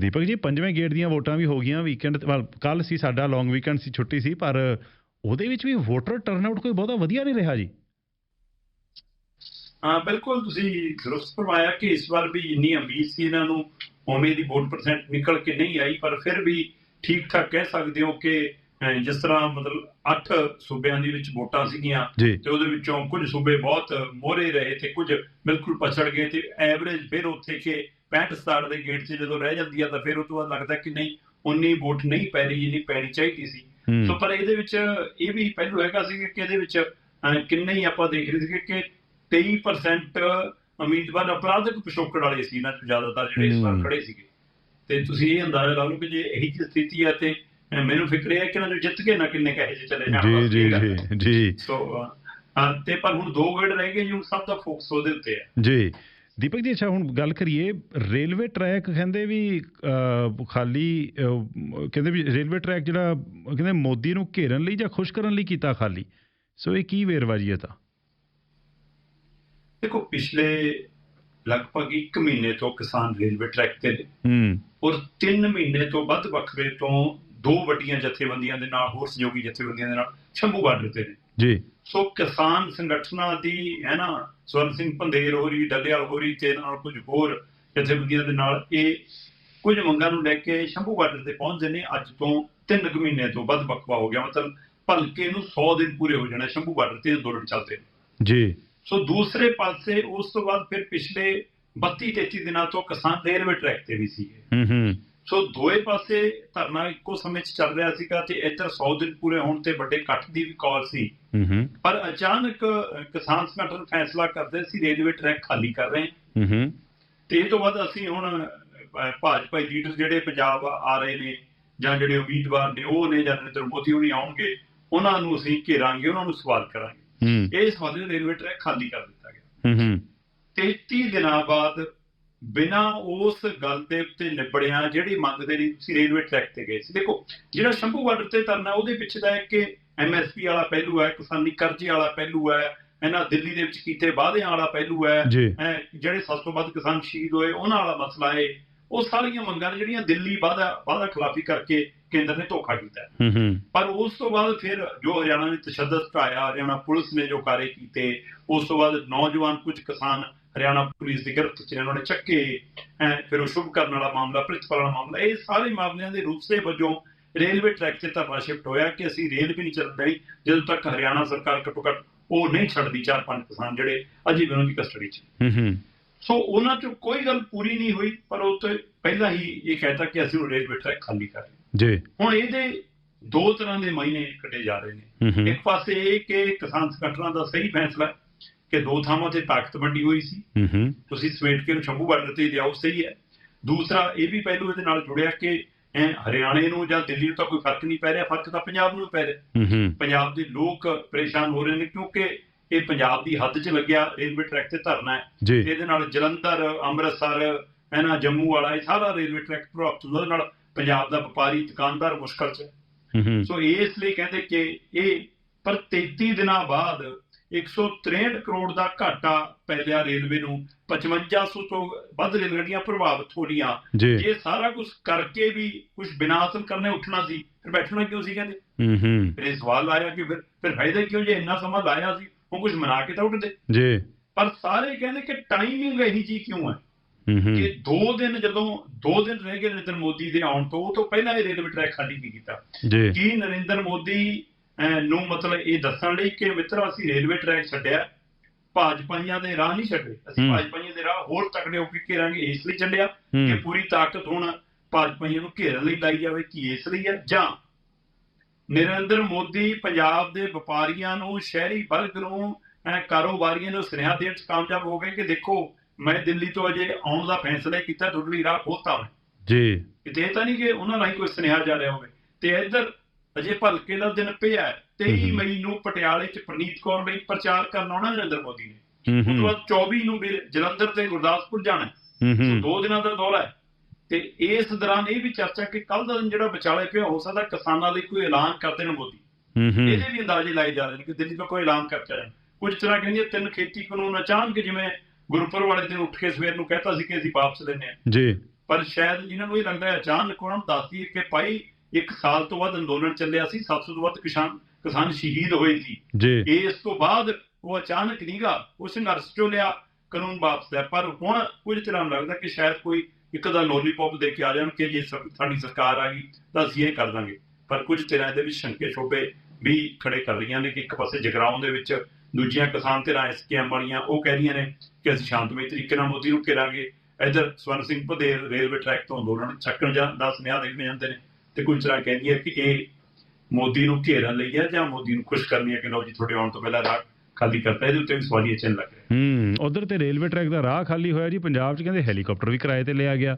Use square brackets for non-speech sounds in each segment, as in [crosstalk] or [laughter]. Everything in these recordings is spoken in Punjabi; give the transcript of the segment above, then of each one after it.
ਦੀਪਕ ਜੀ ਪੰਜਵੇਂ ਗੇੜ ਦੀਆਂ ਵੋਟਾਂ ਵੀ ਹੋ ਗਈਆਂ ਵੀਕਐਂਡ ਕੱਲ ਸੀ ਸਾਡਾ ਲੌਂਗ ਵੀਕਐਂਡ ਸੀ ਛੁੱਟੀ ਸੀ ਪਰ ਉਹਦੇ ਵਿੱਚ ਵੀ ਵੋਟਰ ਟਰਨਆਊਟ ਕੋਈ ਬਹੁਤਾ ਵਧੀਆ ਨਹੀਂ ਰਿਹਾ ਜੀ। ਹਾਂ ਬਿਲਕੁਲ ਤੁਸੀਂ ਦਰੁਸਤ ਫਰਮਾਇਆ ਕਿ ਇਸ ਵਾਰ ਵੀ ਇੰਨੀ ਉਮੀਦ ਸੀ ਇਹਨਾਂ ਨੂੰ ਉਵੇਂ ਦੀ ਵੋਟ ਪਰਸੈਂਟ ਨਿਕਲ ਕੇ ਨਹੀਂ ਆਈ ਪਰ ਫਿਰ ਵੀ ਠੀਕ ਠਾਕ ਕਹਿ ਸਕਦੇ ਹੋ ਕਿ ਜਿਸ ਤਰ੍ਹਾਂ ਮਤਲਬ 8 ਸੂਬਿਆਂ ਦੇ ਵਿੱਚ ਵੋਟਾਂ ਸੀਗੀਆਂ ਤੇ ਉਹਦੇ ਵਿੱਚੋਂ ਕੁਝ ਸੂਬੇ ਬਹੁਤ ਮੋਹਰੇ ਰਹੇ ਤੇ ਕੁਝ ਬਿਲਕੁਲ ਪਛੜ ਗਏ ਤੇ ਐਵਰੇਜ ਫਿਰ ਉੱਥੇ ਕਿ 65 67 ਦੇ ਗੇਟ 'ਚ ਜਦੋਂ ਰਹਿ ਜਾਂਦੀ ਆ ਤਾਂ ਫਿਰ ਉਹ ਤੋਂ ਬਾਅਦ ਲੱਗਦਾ ਕਿ ਨਹੀਂ ਉਨੀ ਵੋਟ ਨਹੀਂ ਪੈ ਰਹੀ ਜਿੰਨੀ ਪੈਣੀ ਚਾਹੀਦੀ ਸੀ। ਸੋ ਪਰ ਇਹਦੇ ਵਿੱਚ ਇਹ ਵੀ ਪਹਿਲੂ ਹੈਗਾ ਸੀ ਕਿ ਇਹਦੇ ਵਿੱਚ ਕਿੰਨੇ ਹੀ ਆਪਾਂ ਦੇਖ ਰਹੇ ਸੀ ਕਿ 23% ਉਮੀਦਵਾਰ ਅਪਰਾਧਿਕ ਪਿਛੋਕੜ ਵਾਲੇ ਸੀ ਨਾ ਜ਼ਿਆਦਾਤਰ ਜਿਹੜੇ ਇਸ ਵਾਰ। ਖੜੇ ਸੀਗੇ। ਤੇ ਤੁਸੀਂ ਇਹ ਅੰਦਾਜ਼ਾ ਲਾ ਲਓ ਕਿ ਜੇ ਇਹੀ ਜਿਹੀ ਸਥਿਤੀ ਹੈ ਤੇ ਮੈਨੂੰ ਫਿਕਰ ਹੈ ਕਿ ਇਹਨਾਂ ਨੂੰ ਜਿੱਤ ਕੇ ਨਾ ਕਿੰਨੇ ਕਹੇ ਜੇ ਚਲੇ ਜਾਣ। ਜੀ ਜੀ। ਜੀ ਜੀ। ਸੋ ਤੇ ਪਰ ਹੁਣ ਦੋ ਗੇੜ ਰਹਿ ਗਏ ਜੀ ਹੁਣ ਸਭ ਦਾ ਫੋਕਸ ਉਹਦੇ ਉੱਤੇ ਹੈ ਜੀ। ਦੀਪਕ ਜੀ ਅੱਛਾ ਹੁਣ ਗੱਲ ਕਰੀਏ ਰੇਲਵੇ ਟਰੈਕ ਕਹਿੰਦੇ ਵੀ ਖਾਲੀ ਕਹਿੰਦੇ ਵੀ ਰੇਲਵੇ ਟਰੈਕ ਜਿਹੜਾ ਕਹਿੰਦੇ ਮੋਦੀ ਨੂੰ ਘੇਰਨ ਲਈ ਜਾਂ ਖੁਸ਼ ਕਰਨ ਲਈ ਕੀਤਾ ਖਾਲੀ? ਸੋ ਇਹ ਕੀ ਵੇਰਵਾ ਜੀ ਇਹ ਤਾਂ? ਦੇਖੋ ਪਿਛਲੇ ਲਗਭਗ 1 ਮਹੀਨੇ ਤੋਂ ਕਿਸਾਨ ਰੇਲਵੇ ਟਰੈਕ ਤੇ ਨੇ। ਹੂੰ। ਔਰ 3 ਮਹੀਨੇ ਤੋਂ ਵੱਧ ਵੱਖਰੇ ਤੋਂ ਦੋ ਵੱਡੀਆਂ ਜਥੇਬੰਦੀਆਂ ਦੇ ਨਾਲ ਹੋਰ ਸਹਿਯੋਗੀ ਜਥੇਬੰਦੀਆਂ ਦੇ ਨਾਲ ਸ਼ੰਭੂ ਬਾਰਡਰ ਤੇ ਨੇ। ਜੀ। ਸੋ ਕਿਸਾਨ ਸੰਗਠਨਾਂ ਦੀ ਹੈ ਨਾ ਸਵਰਨ ਸਿੰਘ ਪੰਧੇਰ ਹੋਰੀ ਡੱਲੇਵਾਲ ਹੋਰੀ ਤੇ ਨਾਲ ਕੁਝ ਹੋਰ ਜਥੇਬੰਦੀਆਂ ਦੇ ਨਾਲ ਇਹ ਕੁਝ ਮੰਗਾਂ ਨੂੰ ਲੈ ਕੇ ਸ਼ੰਭੂ ਬਾਰਡਰ ਤੇ ਪਹੁੰਚਦੇ ਨੇ। ਅੱਜ ਤੋਂ 3 ਕੁ ਮਹੀਨੇ ਤੋਂ ਵੱਧ ਵਕਫਾ ਹੋ ਗਿਆ। ਮਤਲਬ ਭਲਕੇ ਨੂੰ 100 ਦਿਨ ਪੂਰੇ ਹੋ ਜਾਣੇ ਸ਼ੰਭੂ ਬਾਰਡਰ ਤੇ ਅੰਦੋਲਨ ਚੱਲਦੇ ਜੀ। ਸੋ ਦੂਸਰੇ ਪਾਸੇ ਉਸ ਤੋਂ ਬਾਅਦ ਫਿਰ ਪਿਛਲੇ 32 33 ਦਿਨਾਂ ਤੋਂ ਕਿਸਾਨ ਰੇਲਵੇ ਟਰੈਕ ਤੇ ਵੀ ਸੀਗੇ। ਹੂੰ ਹੂੰ। ਸੋ ਦੋਏ ਪਾਸੇ ਧਰਨਾ ਇੱਕੋ ਸਮੇਂ 'ਚ ਚੱਲ ਰਿਹਾ ਸੀਗਾ ਤੇ ਇੱਧਰ 100 ਦਿਨ ਪੂਰੇ ਹੋਣ ਤੇ ਵੱਡੇ ਇਕੱਠ ਦੀ ਵੀ ਕਾਲ ਸੀ। ਪਰ ਅਚਾਨਕ ਕਿਸਾਨ ਸੰਗਠਨ ਫੈਸਲਾ ਕਰਦੇ ਸੀ ਰੇਲਵੇ ਟਰੈਕ ਖਾਲੀ ਕਰ ਰਹੇ ਹਾਂ। ਤੇ ਇਹ ਤੋਂ ਬਾਅਦ ਅਸੀਂ ਹੁਣ ਭਾਜਪਾ ਲੀਡਰ ਜਿਹੜੇ ਪੰਜਾਬ ਆ ਰਹੇ ਨੇ ਜਾਂ ਜਿਹੜੇ ਉਮੀਦਵਾਰ ਨੇ ਉਹ ਨੇ ਜਾਂ ਨਰਿੰਦਰ ਮੋਦੀ ਹੋਣੀ ਆਉਣਗੇ ਉਹਨਾਂ ਨੂੰ ਅਸੀਂ ਘੇਰਾਂਗੇ ਉਹਨਾਂ ਨੂੰ ਸਵਾਲ ਕਰਾਂਗੇ। ਇਹ ਸਵਾਲ ਰੇਲਵੇ ਟਰੈਕ ਖਾਲੀ ਕਰ ਦਿੱਤਾ ਗਿਆ। ਹੂੰ ਹੂੰ। 33 ਦਿਨਾਂ ਬਾਅਦ ਬਿਨਾ ਉਸ ਗੱਲ ਦੇ ਉੱਤੇ ਨਿਬੜਿਆ ਜਿਹੜੀ ਮੰਗ ਦੇ ਲਈ ਤੁਸੀਂ ਰੇਲਵੇ ਟਰੈਕ ਤੇ ਗਏ ਸੀ। ਦੇਖੋ ਜਿਹੜਾ ਸ਼ੰਭੂ ਬਾਰਡਰ ਤੇ ਧਰਨਾ ਉਹਦੇ ਪਿੱਛੇ ਦਾ ਹੈ ਕਿ ਐਮਐਸਪੀ ਵਾਲਾ ਪਹਿਲੂ ਹੈ ਕਿਸਾਨੀ ਕਰਜ਼ੇ ਵਾਲਾ ਪਹਿਲੂ ਹੈ ਇਹਨਾਂ ਦਿੱਲੀ ਦੇ ਵਿੱਚ ਕੀਤੇ ਵਾਅਦਿਆਂ ਵਾਲਾ ਪਹਿਲੂ ਹੈ ਜਿਹੜੇ ਸਭ ਤੋਂ ਵੱਧ ਕਿਸਾਨ ਸ਼ਹੀਦ ਹੋਏ ਉਹਨਾਂ ਵਾਲਾ ਮਸਲਾ ਹੈ। ਉਹ ਸਾਰੀਆਂ ਮੰਗਾਂ ਜਿਹੜੀਆਂ ਦਿੱਲੀ ਵਾਅਦਾ ਵਾਅਦਾ ਖਿਲਾਫੀ ਕਰਕੇ ਕੇਂਦਰ ਨੇ ਧੋਖਾ ਕੀਤਾ। ਹੈ। ਹੂੰ। ਹੂੰ ਪਰ ਉਸ ਤੋਂ ਬਾਅਦ ਫਿਰ ਜੋ ਹਰਿਆਣਾ ਨੇ ਤਸ਼ੱਦਦ ਢਾਇਆ ਹਰਿਆਣਾ ਪੁਲਿਸ ਨੇ ਜੋ ਕਾਰੇ ਕੀਤੇ ਉਸ ਤੋਂ ਬਾਅਦ ਨੌਜਵਾਨ ਕੁਝ ਕਿਸਾਨ ਹਰਿਆਣਾ ਪੁਲਿਸ ਦੀ ਗਿਰਫਤ ਚ ਇਹਨਾਂ ਨੇ ਚੱਕੇ ਫਿਰ ਉਹ ਸ਼ੁਭ ਕਰਨ ਵਾਲਾ ਮਾਮਲਾ ਪ੍ਰਿਤਪਾਲ ਵਾਲਾ ਮਾਮਲਾ ਇਹ ਸਾਰੇ ਮਾਮਲਿਆਂ ਦੇ ਰੂਪ ਸੇ ਵਜੋਂ ਰੇਲਵੇ ਟਰੈਕ ਤੇ ਧਰਨਾ ਸ਼ਿਫਟ ਹੋਇਆ ਕਿ ਅਸੀਂ ਰੇਲ ਵੀ ਨਹੀਂ ਚੱਲ ਰਹੀ ਜਦੋਂ ਤੱਕ ਹਰਿਆਣਾ ਸਰਕਾਰ ਘੱਟੋ ਘੱਟ ਉਹ ਨਹੀਂ ਛੱਡਦੀ ਚਾਰ ਪੰਜ ਕਿਸਾਨ ਜਿਹੜੇ ਅਜੇ ਵੀ ਉਹਨਾਂ ਦੀ ਕਸਟਡੀ 'ਚ ਹੂੰ ਹੂੰ। ਸੋ ਉਹਨਾਂ 'ਚ ਕੋਈ ਗੱਲ ਪੂਰੀ ਨਹੀਂ ਹੋਈ ਪਰ ਉਹ ਤੋਂ ਪਹਿਲਾਂ ਹੀ ਇਹ ਕਹਿਤਾ ਕਿ ਅਸੀਂ ਉਹ ਰੇਲਵੇ ਟਰੈਕ ਖਾਲੀ ਕਰ ਜੀ। ਹੁਣ ਇਹਦੇ ਦੋ ਤਰ੍ਹਾਂ ਦੇ ਮਾਇਨੇ ਕੱਢੇ ਜਾ ਰਹੇ ਨੇ। ਇੱਕ ਪਾਸੇ ਇਹ ਕਿ ਕਿਸਾਨ ਸੰਗਠਨਾਂ ਦਾ ਸਹੀ ਫੈਸਲਾ ਕਿ ਦੋ ਥਾਵਾਂ ਤੇ ਤਾਕਤ ਵੰਡੀ ਹੋਈ ਸੀ। ਹੂੰ ਹੂੰ। ਤੁਸੀਂ ਸਮੇਟ ਕੇ ਨੂੰ ਸ਼ੰਭੂ ਬਾਰਡਰ ਤੇ ਲਿਆਓ ਸਹੀ ਹੈ। ਦੂਸਰਾ ਇਹ ਵੀ ਪਹਿਲੂ ਇਹਦੇ ਨਾਲ ਜੁੜਿਆ ਕਿ ਐਂ ਹਰਿਆਣੇ ਨੂੰ ਜਾਂ ਦਿੱਲੀ ਨੂੰ ਤਾਂ ਕੋਈ ਫ਼ਰਕ ਨਹੀਂ ਪੈ ਰਿਹਾ ਫ਼ਰਕ ਤਾਂ ਪੰਜਾਬ ਨੂੰ ਪੈ ਰਿਹਾ। ਹੂੰ ਹੂੰ। ਪੰਜਾਬ ਦੇ ਲੋਕ ਪਰੇਸ਼ਾਨ ਹੋ ਰਹੇ ਨੇ ਕਿਉਂਕਿ ਇਹ ਪੰਜਾਬ ਦੀ ਹੱਦ 'ਚ ਲੱਗਿਆ ਰੇਲਵੇ ਟਰੈਕ ਤੇ ਧਰਨਾ ਹੈ। ਇਹਦੇ ਨਾਲ ਜਲੰਧਰ ਅੰਮ੍ਰਿਤਸਰ ਹੈ ਨਾ ਜੰਮੂ ਵਾਲਾ ਇਹ ਸਾਰਾ ਰੇਲਵੇ ਟਰੈਕ ਪ੍ਰਭਾਵਿਤ ਹੁੰਦਾ ਨਾਲ ਪੰਜਾਬ ਦਾ ਵਪਾਰੀ ਦੁਕਾਨਦਾਰ ਮੁਸ਼ਕਲ 'ਚ ਸੋ ਇਸ ਲਈ ਕਹਿੰਦੇ ਕਿ ਇਹ ਪਰ 33 ਦਿਨਾਂ ਬਾਅਦ 163 ਕਰੋੜ ਦਾ ਘਾਟਾ ਪੈ ਲਿਆ ਰੇਲਵੇ ਨੂੰ 5500 ਤੋਂ ਵੱਧ ਰੇਲ ਗੱਡੀਆਂ ਪ੍ਰਭਾਵਿਤ ਹੋ ਜੀ। ਇਹ ਸਾਰਾ ਕੁਝ ਕਰਕੇ ਵੀ ਕੁਝ ਬਿਨਾਂ ਹਾਸਲ ਕਰਨੇ ਉੱਠਣਾ ਸੀ ਫਿਰ ਬੈਠਣਾ ਕਿਉਂ ਸੀ ਕਹਿੰਦੇ? ਹੂੰ ਹੂੰ। ਫਿਰ ਸਵਾਲ ਆਇਆ ਕਿ ਫਿਰ ਫਿਰ ਫਾਇਦਾ ਕਿਉਂ ਜੇ ਇੰਨਾ ਸਮਾਂ ਲਾਇਆ ਸੀ ਉਹ ਕੁਝ ਮਨਾ ਕੇ ਤਾਂ ਉੱਠਦੇ। ਜੀ। ਪਰ ਸਾਰੇ ਕਹਿੰਦੇ ਕਿ ਟਾਈਮਿੰਗ ਇਹੀ ਜੀ ਕਿਉਂ ਹੈ? ਕਿ ਦੋ ਦਿਨ ਜਦੋਂ ਦੋ ਦਿਨ ਰਹਿ ਗਏ ਨਰਿੰਦਰ ਮੋਦੀ ਦੇ ਆਉਣ ਤੋਂ ਉਹ ਤੋਂ ਪਹਿਲਾਂ ਇਹ ਰੇਲਵੇ ਟਰੈਕ ਖਾਲੀ ਕੀ ਕੀਤਾ। ਜੀ। ਕੀ ਨਰਿੰਦਰ ਮੋਦੀ ਨੂੰ ਮਤਲਬ ਇਹ ਦੱਸਣ ਲਈ ਕਿ ਮਿੱਤਰ ਅਸੀਂ ਰੇਲਵੇ ਟਰੈਕ ਛੱਡਿਆ ਭਾਜਪਾਈਆਂ ਦੇ ਰਾਹ ਨਹੀਂ ਛੱਡੇ। ਅਸੀਂ। ਭਾਜਪਾਈਆਂ ਦੇ ਰਾਹ ਹੋਰ ਤਕੜੇ ਹੋ ਕੇ ਘੇਰਾਂਗੇ ਇਸ ਲਈ ਛੱਡਿਆ ਕਿ ਪੂਰੀ ਤਾਕਤ ਹੁਣ ਭਾਜਪਾਈਆਂ ਨੂੰ ਘੇਰਨ ਲਈ ਲਾਈ ਜਾਵੇ ਕੀ ਇਸ ਲਈ ਹੈ। ਜਾਂ ਨਰਿੰਦਰ ਮੋਦੀ ਪੰਜਾਬ ਦੇ ਵਪਾਰੀਆਂ ਨੂੰ ਸ਼ਹਿਰੀ ਵਰਗ ਨੂੰ ਕਾਰੋਬਾਰੀਆਂ ਨੂੰ ਸੁਨੇਹਾ ਦੇਣ 'ਚ ਕਾਮਯਾਬ ਹੋ ਗਏ ਕਿ ਦੇਖੋ ਮੈਂ ਦਿੱਲੀ ਤੋਂ ਅਜੇ ਆਉਣ ਦਾ ਫੈਸਲਾ ਕੀਤਾ ਤੁਹਾਡੇ ਲਈ ਰਾਹ ਖੋਲਤਾ ਮੈਂ। ਜੀ। ਕਿਤੇ ਤਾਂ ਨਹੀਂ ਕਿ ਉਹਨਾਂ ਰਾਹੀਂ ਕੋਈ ਸੁਨੇਹਾ ਜਾ ਰਿਹਾ ਹੋਵੇ। ਤੇ ਇੱਧਰ ਅਜੇ ਭਲਕੇ ਦਾ ਦਿਨ ਪਿਆ ਹੈ। 23 ਹਮ। ਮਈ ਨੂੰ ਪਟਿਆਲੇ 'ਚ ਪ੍ਰਨੀਤ ਕੌਰ ਲਈ ਪ੍ਰਚਾਰ ਕਰਨ ਆਉਣਾ ਨਰਿੰਦਰ ਮੋਦੀ ਨੇ। ਉਸ ਤੋਂ ਹੂੰ ਬਾਅਦ 24 ਨੂੰ ਜਲੰਧਰ ਤੇ ਗੁਰਦਾਸਪੁਰ ਜਾਣਾ ਸੋ ਦੋ ਦਿਨਾਂ ਦਾ ਦੌਰਾ ਹੈ। ਤੇ ਇਸ ਦੌਰਾਨ ਇਹ ਵੀ ਚਰਚਾ ਕਿ ਕੱਲ ਦਾ ਦਿਨ ਜਿਹੜਾ ਵਿਚਾਲੇ ਪਿਆ ਹੋ ਸਕਦਾ ਕਿਸਾਨਾਂ ਲਈ ਕੋਈ ਐਲਾਨ ਕਰ ਦੇਣ ਮੋਦੀ। ਇਹਦੇ ਵੀ ਅੰਦਾਜ਼ੇ ਲਾਏ ਜਾ ਰਹੇ ਨੇ ਕਿ ਦਿੱਲੀ ਕੋਈ ਐਲਾਨ ਕਰ ਜਾਣ। ਕੁਝ ਤਰ੍ਹਾਂ ਕਹਿੰਦੇ ਤਿੰਨ ਖੇਤੀ ਕਾਨੂੰਨ ਅਚਾਨਕ ਜਿਵੇਂ ਗੁਰਪੁਰ ਵਾਲੇ ਦਿਨ ਉੱਠ ਕੇ ਸਵੇਰ ਨੂੰ ਕਹਿਤਾ ਸੀ ਕਿ ਅਸੀਂ ਵਾਪਸ ਲੈਣੇ ਆ ਜੀ। ਪਰ ਸ਼ਾਇਦ ਇਹਨਾਂ ਨੂੰ ਇਹ ਲੱਗਦਾ ਹੈ ਅਚਾਨਕ ਉਹਨਾਂ ਨੂੰ ਦੱਸਦੀ ਕਿ ਭਾਈ ਇੱਕ ਸਾਲ ਤੋਂ ਬਾਅਦ ਅੰਦੋਲਨ ਚੱਲਿਆ ਸੀ 700 ਤੋਂ ਵੱਧ ਕਿਸਾਨ ਕਿਸਾਨ ਸ਼ਹੀਦ ਹੋਏ ਸੀ। ਜੀ। ਇਸ ਤੋਂ ਬਾਅਦ ਉਹ ਅਚਾਨਕ ਨਹੀਂਗਾ ਉਹ ਸੰਘਰਸ਼ ਚੋਂ ਲਿਆ ਕਾਨੂੰਨ ਵਾਪਸ ਹੈ ਪਰ ਹੁਣ ਕੁਝ ਤਰ੍ਹਾਂ ਲੱਗਦਾ ਕਿ ਸ਼ਾਇਦ ਕੋਈ ਇੱਕ ਦਾ ਲੋਲੀਪੌਪ ਦੇ ਕੇ ਆ ਜਾਣ ਕਿ ਜੇ ਸਾਡੀ ਸਰਕਾਰ ਆ ਗਈ ਤਾਂ ਅਸੀਂ ਇਹ ਕਰ ਦਾਂਗੇ। ਪਰ ਕੁਝ ਤਰ੍ਹਾਂ ਇਹਦੇ ਵਿੱਚ ਸ਼ੰਕੇ ਸ਼ੋਭੇ ਵੀ ਖੜੇ ਕਰ ਰਹੀਆਂ ਨੇ ਕਿ ਇੱਕ ਪਾਸੇ ਜਗਰਾਉਂ ਦੇ ਵਿੱਚ ਦੂਜੀਆਂ ਕਿਸਾਨ ਧਿਰਾਂ ਐਸਕੇਐਮ ਵਾਲੀਆਂ ਉਹ ਕਹਿ ਰਹੀਆਂ ਨੇ ਕਿ ਅਸੀਂ ਸ਼ਾਂਤਮਈ ਤਰੀਕੇ ਨਾਲ ਮੋਦੀ ਨੂੰ ਘੇਰਾਂਗੇ। ਇਧਰ ਸਵਰਨ ਸਿੰਘ ਪਦੇਰ ਰੇਲਵੇ ਟਰੈਕ ਤੋਂ ਅੰਦੋਲਨ ਛੱਕਣ ਜਾਂ ਦਾ ਸੁਨੇਹਾ ਦੇਣ ਜਾਂਦੇ ਨੇ। ਤੇ ਕੁਝ ਤਰ੍ਹਾਂ ਕਹਿੰਦੀ ਹੈ ਕਿ ਇਹ ਮੋਦੀ ਨੂੰ ਘੇਰਨ ਲਈ ਹੈ ਜਾਂ ਮੋਦੀ ਨੂੰ ਖੁਸ਼ ਕਰਨੀ ਹੈ ਕਿ ਲਓ ਜੀ ਤੁਹਾਡੇ ਆਉਣ ਤੋਂ ਪਹਿਲਾਂ ਰਾਹ ਖਾਲੀ ਕਰਤਾ ਇਹਦੇ ਉੱਤੇ ਵੀ ਸਵਾਲੀਆ ਚਿੰਨ੍ਹ ਲੱਗ ਰਿਹਾ। ਹੂੰ ਉਧਰ ਤੇ ਰੇਲਵੇ ਟਰੈਕ ਦਾ ਰਾਹ ਖਾਲੀ ਹੋਇਆ ਜੀ ਪੰਜਾਬ 'ਚ ਕਹਿੰਦੇ ਹੈਲੀਕਾਪਟਰ ਵੀ ਕਿਰਾਏ ਤੇ ਲਿਆ ਗਿਆ।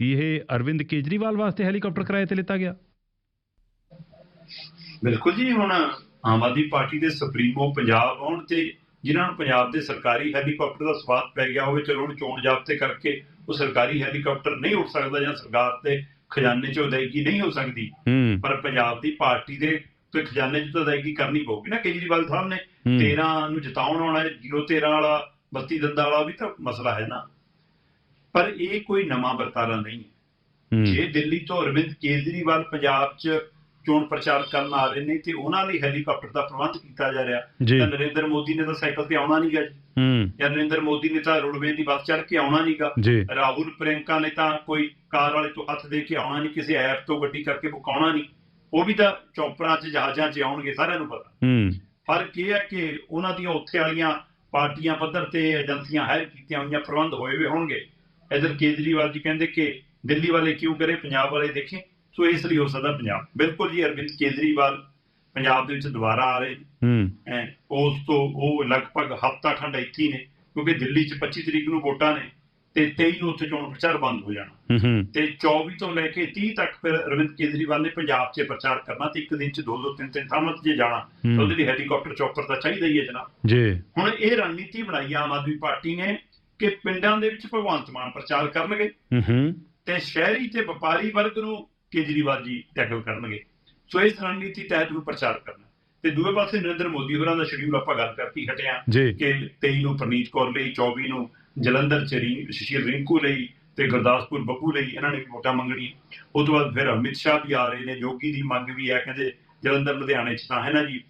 ਕੀ ਇਹ ਅਰਵਿੰਦ ਕੇਜਰੀਵਾਲ ਵਾਸਤੇ ਹੈਲੀਕਾਪਟਰ ਕਿਰਾਏ ਤੇ ਲਿੱਤਾ ਗਿਆ? ਬਿਲਕੁਲ ਜੀ ਹੁਣ ਆਮ ਆਦਮੀ ਪਾਰਟੀ ਦੇ ਸੁਪਰੀਮੋ ਪੰਜਾਬ ਆਉਣ ਤੇ ਜਿਨ੍ਹਾਂ ਨੂੰ ਪੰਜਾਬ ਦੇ ਸਰਕਾਰੀ ਹੈਲੀਕਾਪਟਰ ਦਾ ਸਵਾਦ ਪੈ ਗਿਆ ਹੋਵੇ ਚਲੋ ਉਹਨੂੰ ਚੋਣ ਜਾਬਤੇ ਕਰਕੇ ਉਹ ਸਰਕਾਰੀ ਹੈਲੀਕਾਪਟਰ ਨਹੀਂ ਉੱਡ ਸਕਦਾ ਜਾਂ ਸਰਕਾਰ ਦੇ ਖਜ਼ਾਨੇ 'ਚੋਂ ਅਦਾਇਗੀ ਨਹੀਂ ਹੋ ਸਕਦੀ। ਪਰ ਪੰਜਾਬ ਦੀ ਪਾਰਟੀ ਦੇ ਤੇ ਖਜ਼ਾਨੇ 'ਚ ਤਾਂ ਅਦਾਇਗੀ ਕਰਨੀ ਪਊਗੀ ਨਾ ਕੇਜਰੀਵਾਲ ਸਾਹਿਬ ਨੇ। ਹੂੰ। 13 ਨੂੰ ਜਿਤਾਉਣ ਆਉਣਾ 013 ਵਾਲਾ 32 ਦੰਦਾਂ ਵਾਲਾ ਵੀ ਤਾਂ ਮਸਲਾ ਹੈ ਨਾ। ਪਰ ਇਹ ਕੋਈ ਨਵਾਂ ਵਰਤਾਰਾ ਨਹੀਂ ਹੂੰ। ਜੇ ਦਿੱਲੀ ਤੋਂ ਅਰਵਿੰਦ ਕੇਜਰੀਵਾਲ ਪੰਜਾਬ 'ਚ ਚੋਣ ਪ੍ਰਚਾਰ ਕਰਨ ਆ ਰਹੇ ਨੇ ਤੇ ਉਹਨਾਂ ਲਈ ਹੈਲੀਕਾਪਟਰ ਦਾ ਪ੍ਰਬੰਧ ਕੀਤਾ ਜਾ ਰਿਹਾ। ਜੀ। ਤਾਂ ਨਰਿੰਦਰ ਮੋਦੀ ਨੇ ਤਾਂ ਸਾਈਕਲ ਤੇ ਆਉਣਾ ਨਹੀਂਗਾ ਹੂੰ। ਜਾਂ ਨਰਿੰਦਰ ਮੋਦੀ ਨੇ ਤਾਂ ਰੋਡਵੇਜ਼ ਦੀ ਬੱਸ ਚੜ੍ਹ ਕੇ ਆਉਣਾ ਨਹੀਂਗਾ ਜੀ। ਰਾਹੁਲ ਪ੍ਰਿੰਕਾ ਨੇ ਤਾਂ ਕੋਈ ਕਾਰ ਵਾਲੇ ਤੋਂ ਹੱਥ ਦੇ ਕੇ ਆਉਣਾ ਨਹੀਂ ਕਿਸੇ ਐਪ ਤੋਂ ਗੱਡੀ ਕਰਕੇ ਬੁਕਾਉਣਾ ਨਹੀਂ ਉਹ ਵੀ ਤਾਂ ਚੌਪਰਾਂ 'ਚ ਜਹਾਜ਼ਾਂ 'ਚ ਆਉਣਗੇ ਸਾਰਿਆਂ ਨੂੰ ਪਤਾ। ਹੂੰ। ਫ਼ਰਕ ਇਹ ਹੈ ਕਿ ਉਹਨਾਂ ਦੀਆਂ ਉੱਥੇ ਵਾਲੀਆਂ ਪਾਰਟੀਆਂ ਪੱਧਰ ਤੇ ਏਜੰਸੀਆਂ ਹਾਇਰ ਕੀਤੀਆਂ ਹੋਈਆਂ ਪ੍ਰਬੰਧ ਹੋਏ ਹੋਏ ਹੋਣਗੇ। ਇਧਰ ਕੇਜਰੀਵਾਲ ਜੀ ਕਹਿੰਦੇ ਕਿ ਦਿੱਲੀ ਵਾਲੇ ਕਿਉਂ ਕਰੇ ਪੰਜਾਬ ਵਾਲੇ ਦੇਖੇ। ਸੋ ਇਸ ਲਈ ਹੋ ਸਕਦਾ ਪੰਜਾਬ। ਬਿਲਕੁਲ ਜੀ ਅਰਵਿੰਦ ਕੇਜਰੀਵਾਲ ਪੰਜਾਬ ਦੇ ਵਿੱਚ ਦੁਬਾਰਾ ਆ ਰਹੇ। ਹੂੰ। ਉਸ ਤੋਂ ਉਹ ਲਗਭਗ ਹਫ਼ਤਾ ਖੰਡ ਇੱਥੇ ਨੇ ਕਿਉਂਕਿ ਦਿੱਲੀ 'ਚ 25 ਤਰੀਕ ਨੂੰ ਵੋਟਾਂ ਨੇ ਤੇ 23 ਨੂੰ ਉੱਥੇ ਚੋਣ ਪ੍ਰਚਾਰ ਬੰਦ ਹੋ ਜਾਣਾ। ਤੇ 24 ਤੋਂ ਲੈ ਕੇ 30 ਤੱਕ ਫਿਰ ਅਰਵਿੰਦ ਕੇਜਰੀਵਾਲ ਨੇ ਪੰਜਾਬ 'ਚ ਪ੍ਰਚਾਰ ਕਰਨਾ ਤੇ ਇੱਕ ਦਿਨ 'ਚ ਦੋ ਦੋ ਤਿੰਨ ਤਿੰਨ ਥਾਵਾਂ 'ਤੇ ਜਾਣਾ ਉਹਦੇ ਲਈ ਹੈਲੀਕਾਪਟਰ ਚੌਪਰ ਤਾਂ ਚਾਹੀਦਾ ਹੀ ਹੈ ਜਨਾਬ। ਜੀ। ਹੁਣ ਇਹ ਰਣਨੀਤੀ ਬਣਾਈ ਆਮ ਆਦਮੀ ਪਾਰਟੀ ਨੇ ਕਿ ਪਿੰਡਾਂ ਦੇ ਵਿੱਚ ਭਗਵੰਤ ਮਾਨ ਪ੍ਰਚਾਰ ਕਰਨਗੇ। ਤੇ ਸ਼ਹਿਰੀ ਤੇ ਵਪਾਰੀ ਵਰਗ ਨੂੰ ਕੇਜਰੀਵਾਲ ਜੀ ਟੈਕਲ ਕਰਨਗੇ। ਸੋ ਇਸ ਰਣਨੀਤੀ ਤਹਿਤ ਨੂੰ ਪ੍ਰਚਾਰ ਕਰਨਾ। ਤੇ ਦੂਏ ਪਾਸੇ ਨਰਿੰਦਰ ਮੋਦੀ ਹੋਰਾਂ ਦਾ ਸ਼ਡਿਊਲ ਆਪਾਂ ਗੱਲ ਕਰਕੇ ਹੀ ਹਟੇ ਹਾਂ ਜੀ। ਕਿ 23 ਨੂੰ ਪ੍ਰਨੀਤ ਕੌਰ ਲਈ 24 ਨੂੰ ਜਲੰਧਰ ਚ ਰੀ ਸ਼ਸ਼ੀਰ ਰਿੰਕੂ ਲਈ ਤੇ ਗੁਰਦਾਸਪੁਰ ਬੱਬੂ ਲਈ ਇਹਨਾਂ ਨੇ ਵੀ ਵੋਟਾਂ ਮੰਗਣੀਆਂ। ਉਹ ਤੋਂ ਬਾਅਦ ਫਿਰ ਅਮਿਤ ਸ਼ਾਹ ਵੀ ਆ ਰਹੇ ਨੇ ਯੋਗੀ ਦੀ ਮੰਗ ਵੀ ਹੈ ਕਹਿੰਦੇ ਜਲੰਧਰ ਲੁਧਿਆਣੇ ਚ ਤਾਂ ਹੈ ਨਾ ਜੀ।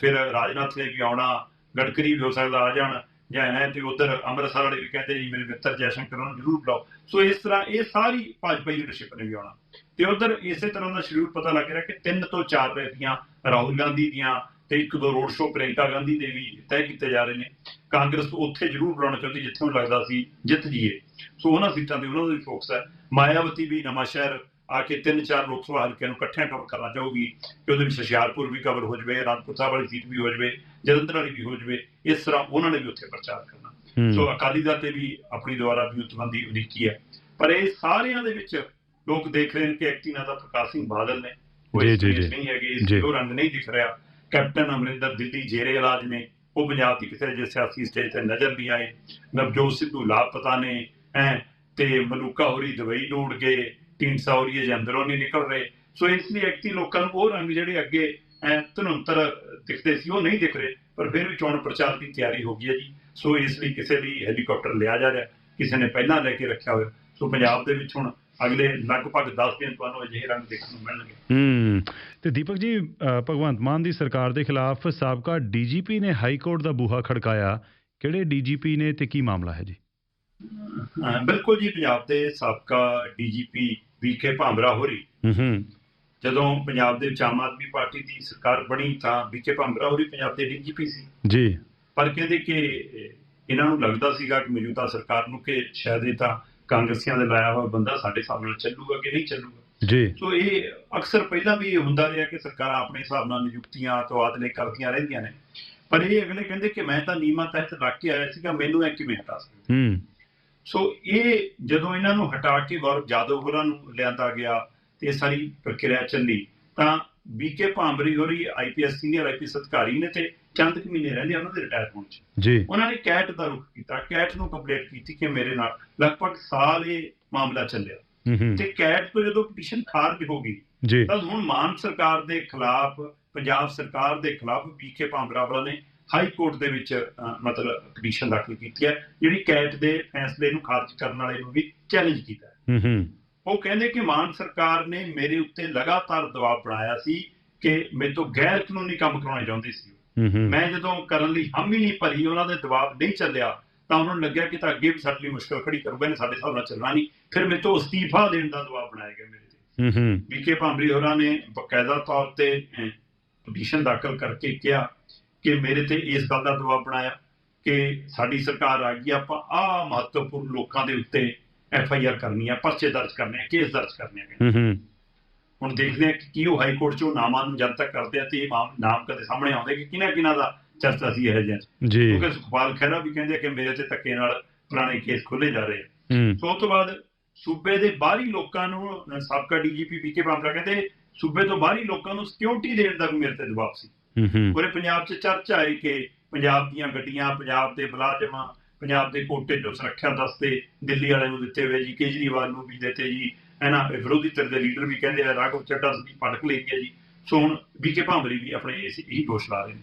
ਫਿਰ ਰਾਜਨਾਥ ਨੇ ਵੀ ਆਉਣਾ ਗਡਕਰੀ ਵੀ ਹੋ ਸਕਦਾ ਆ ਜਾਣ ਜਾਂ ਐ ਤੇ ਉਧਰ ਅੰਮ੍ਰਿਤਸਰ ਵਾਲੇ ਵੀ ਕਹਿੰਦੇ ਜੀ ਮੇਰੇ ਮਿੱਤਰ ਜੈਸ਼ੰਕਰ ਨੂੰ ਜ਼ਰੂਰ ਬੁਲਾਓ। ਸੋ ਇਸ ਤਰ੍ਹਾਂ ਇਹ ਸਾਰੀ ਭਾਜਪਾ ਲੀਡਰਸ਼ਿਪ ਨੇ ਵੀ ਆਉਣਾ। ਤੇ ਉਧਰ ਇਸੇ ਤਰ੍ਹਾਂ ਦਾ ਸ਼ਡਿਊਲ ਪਤਾ ਲੱਗ ਰਿਹਾ ਕਿ ਤਿੰਨ ਤੋਂ ਚਾਰ ਰੈਲੀਆਂ ਰਾਹੁਲ ਗਾਂਧੀ ਦੀਆਂ ਤੇ ਇੱਕ ਦੋ ਰੋਡ ਸ਼ੋਅ ਪ੍ਰਿਯੰਕਾ ਗਾਂਧੀ ਦੇ ਵੀ ਤੈਅ ਕੀਤੇ ਜਾ ਰਹੇ ਨੇ। ਕਾਂਗਰਸ ਉੱਥੇ ਜ਼ਰੂਰ ਬੁਲਾਉਣਾ ਚਾਹੁੰਦੀ ਜਿੱਥੇ ਨੂੰ ਲੱਗਦਾ ਸੀ ਜਿੱਤ ਜੀਏ ਸੋ ਉਹਨਾਂ ਸੀਟਾਂ ਤੇ ਉਹਨਾਂ ਦਾ ਵੀ ਫੋਕਸ ਹੈ। ਮਾਇਆਵਤੀ ਵੀ ਨਵਾਂ ਸ਼ਹਿਰ ਆ ਕੇ ਤਿੰਨ ਚਾਰ ਲੋਕ ਸਭਾ ਹਲਕਿਆਂ ਨੂੰ ਇਕੱਠਿਆਂ ਕਵਰ ਕਰਨਾ ਚਾਹੂਗੀ ਕਿ ਉਹਦੇ ਵਿੱਚ ਹੁਸ਼ਿਆਰਪੁਰ ਵੀ ਕਵਰ ਹੋ ਜਾਵੇ ਰਾਜਪੁਰ ਸਾਹਿਬ ਵਾਲੀ ਸੀਟ ਵੀ ਹੋ ਜਾਵੇ, ਜਲੰਧਰ ਵਾਲੀ ਵੀ ਹੋ ਜਾਵੇ। ਇਸ ਤਰ੍ਹਾਂ ਉਹਨਾਂ ਨੇ ਵੀ ਉੱਥੇ ਪ੍ਰਚਾਰ ਕਰਨਾ। ਸੋ ਅਕਾਲੀ ਦਲ ਤੇ ਵੀ ਆਪਣੀ ਦੁਆਰਾ ਵਿਉਂਤਬੰਦੀ ਉਲੀਕੀ ਹੈ। ਪਰ ਇਹ ਸਾਰਿਆਂ ਦੇ ਵਿੱਚ ਲੋਕ ਦੇਖ ਰਹੇ ਨੇ ਕਿ ਐਕਟਿਨਾ ਦਾ ਪ੍ਰਕਾਸ਼ ਸਿੰਘ ਬਾਦਲ ਨੇ ਕੋਈ ਜੀ, ਜੀ, ਜੀ। ਨਹੀਂ ਹੈਗੀ ਜੀ। ਇਸ ਉਹ ਰੰਗ ਨਹੀਂ ਦਿਖ ਰਿਹਾ। ਕੈਪਟਨ ਅਮਰਿੰਦਰ ਦਿੱਲੀ ਜੇਰੇ ਇਲਾਜ ਨੇ ਉਹ ਪੰਜਾਬ ਦੀ ਕਿਸੇ ਜੇ ਸਿਆਸੀ ਸਟੇਜ ਤੇ ਨਜ਼ਰ ਨਹੀਂ ਆਏ। ਨਵਜੋਤ ਸਿੱਧੂ ਲਾਪਤਾ ਨੇ ਐ ਤੇ ਮਲੂਕਾ ਹੋਰੀ ਦਵਾਈ ਉੜ ਗਏ ਢੀਂਡਸਾ ਹੋਰੀ ਅਜੇ ਅੰਦਰੋਂ ਨਹੀਂ ਨਿਕਲ ਰਹੇ। ਸੋ ਇਸ ਲਈ ਐਕਟੀ ਲੋਕਾਂ ਨੂੰ ਉਹ ਰੰਗ ਜਿਹੜੇ ਅੱਗੇ ਧਨੁੰਤਰ ਦਿਖਦੇ ਸੀ ਉਹ ਨਹੀਂ ਦਿਖ ਰਹੇ ਪਰ ਫਿਰ ਵੀ ਚੋਣ ਪ੍ਰਚਾਰ ਦੀ ਤਿਆਰੀ ਹੋ ਗਈ ਹੈ ਜੀ। ਸੋ ਇਸ ਲਈ ਕਿਸੇ ਲਈ ਹੈਲੀਕਾਪਟਰ ਲਿਆ ਜਾ ਰਿਹਾ ਕਿਸੇ ਨੇ ਪਹਿਲਾਂ ਲੈ ਕੇ ਰੱਖਿਆ ਹੋਇਆ। ਸੋ ਪੰਜਾਬ ਦੇ ਵਿੱਚ ਹੁਣ ਅਗਲੇ ਲਗਭਗ 10 ਦਿਨ ਤੁਹਾਨੂੰ ਅਜਿਹੇ ਰੰਗ ਦੇਖਣ ਨੂੰ ਮਿਲਣਗੇ। ਹੂੰ ਤੇ ਦੀਪਕ ਜੀ ਭਗਵੰਤ ਮਾਨ ਦੀ ਸਰਕਾਰ ਦੇ ਖਿਲਾਫ ਸਾਬਕਾ ਡੀਜੀਪੀ ਨੇ ਹਾਈ ਕੋਰਟ ਦਾ ਬੂਹਾ ਖੜਕਾਇਆ। ਕਿਹੜੇ ਡੀਜੀਪੀ ਨੇ ਤੇ ਕੀ ਮਾਮਲਾ ਹੈ ਜੀ? ਬਿਲਕੁਲ ਜੀ ਪੰਜਾਬ ਦੇ ਸਾਬਕਾ ਡੀਜੀਪੀ ਵੀਕੇ ਭਾਂਬਰਾ ਹੋਰੀ ਹੂੰ ਹੂੰ। ਜਦੋਂ ਪੰਜਾਬ ਦੇ ਵਿੱਚ ਆਮ ਆਦਮੀ ਪਾਰਟੀ ਦੀ ਸਰਕਾਰ ਬਣੀ ਤਾਂ ਵੀਕੇ ਭਾਂਬਰਾ ਹੋਰੀ ਪੰਜਾਬ ਦੇ ਡੀਜੀਪੀ ਸੀ। ਜੀ। ਪਰ ਕਹਿੰਦੇ ਕਿ ਇਹਨਾਂ ਨੂੰ ਲੱਗਦਾ ਸੀਗਾ ਕਿ ਮੌਜੂਦਾ ਸਰਕਾਰ ਨੂੰ ਕਿ ਸ਼ਾਇਦ ਇਹ ਤਾਂ ਕਾਂਗਰਸੀਆਂ ਦੇ ਲਾਇਆ ਹੋਇਆ ਬੰਦਾ ਸਾਡੇ ਹਿਸਾਬ ਨਾਲ ਚੱਲੂਗਾ ਕਿ ਨਹੀਂ ਚੱਲੂਗਾ। ਜੀ। ਸੋ ਇਹ ਅਕਸਰ ਪਹਿਲਾਂ ਵੀ ਇਹ ਹੁੰਦਾ ਰਿਹਾ ਕਿ ਸਰਕਾਰਾਂ ਆਪਣੇ ਹਿਸਾਬ ਨਾਲ ਨਿਯੁਕਤੀਆਂ ਤਬਾਦਲੇ ਕਰਦੀਆਂ ਰਹਿੰਦੀਆਂ ਨੇ। ਪਰ ਇਹ ਅਗਲੇ ਕਹਿੰਦੇ ਕਿ ਮੈਂ ਤਾਂ ਨੀਮਾ ਤਹਿਤ ਰੱਖ ਕੇ ਆਇਆ ਸੀਗਾ ਮੈਨੂੰ ਇਹ ਕਿਵੇਂ ਹਟਾ ਸਕਦੇ? ਹੂੰ। ਸੋ ਇਹ ਜਦੋਂ ਇਹਨਾਂ ਨੂੰ ਹਟਾ ਕੇ ਗੌਰਵ ਜਾਦਵ ਹੋਰਾਂ ਨੂੰ ਲਿਆਂਦਾ ਗਿਆ ਤੇ ਇਹ ਸਾਰੀ ਪ੍ਰਕਿਰਿਆ ਚੱਲੀ ਤਾਂ ਬੀਕੇ ਭਾਂਬਰੀ ਹੋਰੀ ਆਈਪੀਐਸ ਸੀਨੀਅਰ ਆਈਪੀਐਸ ਅਧਿਕਾਰੀ ਨੇ ਤੇ ਚੰਦ ਕੁ ਮਹੀਨੇ ਰਹਿੰਦੇ ਉਹਨਾਂ ਦੇ ਰਿਟਾਇਰ ਹੋਣ ਚ। ਜੀ। ਉਹਨਾਂ ਨੇ ਕੈਟ ਦਾ ਰੁਖ ਕੀਤਾ ਕੈਟ ਨੂੰ ਕੰਪਲੀਟ ਕੀਤੀ ਕਿ ਮੇਰੇ ਨਾਲ ਲਗਭਗ ਸਾਲ ਇਹ ਮਾਮਲਾ ਚੱਲਿਆ। ਹੂੰ ਹੂੰ। ਤੇ ਕੈਟ ਤੋਂ ਜਦੋਂ ਪਟੀਸ਼ਨ ਖਾਰਜ ਹੋ ਗਈ ਜੀ। ਤਾਂ ਹੁਣ ਮਾਨ ਸਰਕਾਰ ਦੇ ਖਿਲਾਫ ਪੰਜਾਬ ਸਰਕਾਰ ਦੇ ਖਿਲਾਫ ਬੀਕੇ ਭਾਂਬਰਾ ਵਾਲਾ ਨੇ ਹਾਈ ਕੋਰਟ ਦੇ ਵਿੱਚ ਮਤਲਬ ਪਟੀਸ਼ਨ ਦਾਖਲ ਕੀਤੀ ਹੈ ਜਿਹੜੀ ਕੈਟ ਦੇ ਫੈਸਲੇ ਨੂੰ ਖਾਰਜ ਕਰਨ ਵਾਲੇ ਨੂੰ ਵੀ ਚੈਲੰਜ ਕੀਤਾ ਹੈ। ਹੂੰ ਹੂੰ। ਉਹ ਕਹਿੰਦੇ ਕਿ ਮਾਨ ਸਰਕਾਰ ਨੇ ਮੇਰੇ ਉੱਤੇ ਲਗਾਤਾਰ ਦਬਾਅ ਬਣਾਇਆ ਸੀ ਕਿ ਮੇਰੇ ਤੋਂ ਗੈਰ ਕਾਨੂੰਨੀ ਕੰਮ ਕਰਾਉਣੇ ਚਾਹੁੰਦੇ ਸੀ ਮੈਂ ਜਦੋਂ ਕਰਨ ਲਈ ਹਮ ਨਹੀਂ ਭਰੀ ਉਹਨਾਂ ਦੇ ਦਬਾਅ ਨਹੀਂ ਚੱਲਿਆ ਤਾਂ ਉਹਨਾਂ ਨੂੰ ਲੱਗਿਆ ਕਿ ਤਾਂ ਅੱਗੇ ਵੀ ਸਾਡੇ ਲਈ ਮੁਸ਼ਕਲ ਖੜੀ ਕਰੂਗਾ ਇਹਨੇ ਸਾਡੇ ਹਿਸਾਬ ਨਾਲ ਚੱਲਣਾ ਨਹੀਂ। ਫਿਰ ਮੇਰੇ ਤੋਂ ਅਸਤੀਫਾ ਦੇਣ ਦਾ ਦਬਾਅ ਬਣਾਇਆ ਗਿਆ ਮੇਰੇ ਤੇ। ਹੂੰ ਹੂੰ। ਬੀਕੇ ਭਾਂਬਰੀ ਹੋਰਾਂ ਨੇ ਬਕਾਇਦਾ ਤੌਰ ਤੇ ਪਟੀਸ਼ਨ ਦਾਖਲ ਕਰਕੇ ਕਿਹਾ ਕਿ ਮੇਰੇ ਤੇ ਇਸ ਗੱਲ ਦਾ ਦਬਾਅ ਬਣਾਇਆ ਕਿ ਸਾਡੀ ਸਰਕਾਰ ਆ ਗਈ ਆਪਾਂ ਆ ਮਹੱਤਵਪੂਰਨ ਲੋਕਾਂ ਦੇ ਉੱਤੇ ਐਫ ਆਈ ਆਰ ਕਰਨੀ ਆ ਪਰਚੇ ਦਰਜ ਕਰਨੇ ਆ ਕੇਸ ਦਰਜ ਕਰਨੇ ਹੂੰ ਹੂੰ। ਹੁਣ ਦੇਖਦੇ ਆ ਕਿ ਕੀ ਉਹ ਹਾਈ ਕੋਰਟ 'ਚੋਂ ਨਾਮਾਂ ਨੂੰ ਜਨਤਕ ਕਰਦੇ ਆ ਤੇ ਇਹ ਨਾਮ ਕਦੇ ਸਾਹਮਣੇ ਆਉਂਦੇ ਕਿ ਕਿਹਨਾਂ ਕਿਹਨਾਂ ਦਾ ਚਰਚਾ ਸੀ ਇਹ ਜਿਹਾ। ਜੀ। ਕਿਉਂਕਿ ਸੁਖਪਾਲ ਖਹਿਰਾ ਵੀ ਕਹਿੰਦੇ ਕਿ ਮੇਰੇ ਤੇ ਧੱਕੇ ਨਾਲ ਪੁਰਾਣੇ ਕੇਸ ਖੋਲੇ ਜਾ ਰਹੇ ਹੂੰ। ਸੋ ਉਸ ਤੋਂ ਬਾਅਦ ਸੂਬੇ ਦੇ ਬਾਹਰੀ ਲੋਕਾਂ ਨੂੰ ਸਾਬਕਾ ਡੀਜੀਪੀ ਬੀਕੇ ਬਾਂਦਰਾ ਕਹਿੰਦੇ ਸੂਬੇ ਤੋਂ ਬਾਹਰੀ ਲੋਕਾਂ ਨੂੰ ਸਿਕਿਉਰਿਟੀ ਦੇਣ ਦਾ ਵੀ ਮੇਰੇ ਤੇ ਦਬਾਅ ਸੀ। ਹੂੰ ਹੂੰ। ਪੂਰੇ ਪੰਜਾਬ 'ਚ ਚਰਚਾ ਹੈ ਕਿ ਪੰਜਾਬ ਦੀਆਂ ਗੱਡੀਆਂ ਪੰਜਾਬ ਦੇ ਮੁਲਾਜ਼ਮਾਂ ਪੰਜਾਬ ਦੇ ਕੋਟੇ ਤੋਂ ਸੁਰੱਖਿਆ ਦਸਤੇ ਦਿੱਲੀ ਵਾਲਿਆਂ ਨੂੰ ਦਿੱਤੇ ਹੋਏ ਜੀ ਕੇਜਰੀਵਾਲ ਨੂੰ ਵੀ ਦਿੱਤੇ ਜੀ ਇਹਨਾਂ ਵਿਰੋਧੀ ਧਿਰ ਦੇ ਲੀਡਰ ਵੀ ਕਹਿੰਦੇ ਆ ਰਾਘਵ ਚੱਡਾ ਦੀ ਪਟਕ ਲਈ ਗਿਆ ਜੀ। ਸੋ ਹੁਣ ਬੀਕੇ ਭਾਂਬਰੀ ਵੀ ਆਪਣੇ ਇਸ ਇਹੀ ਦੋਸ਼ ਲਾ ਰਹੇ ਨੇ।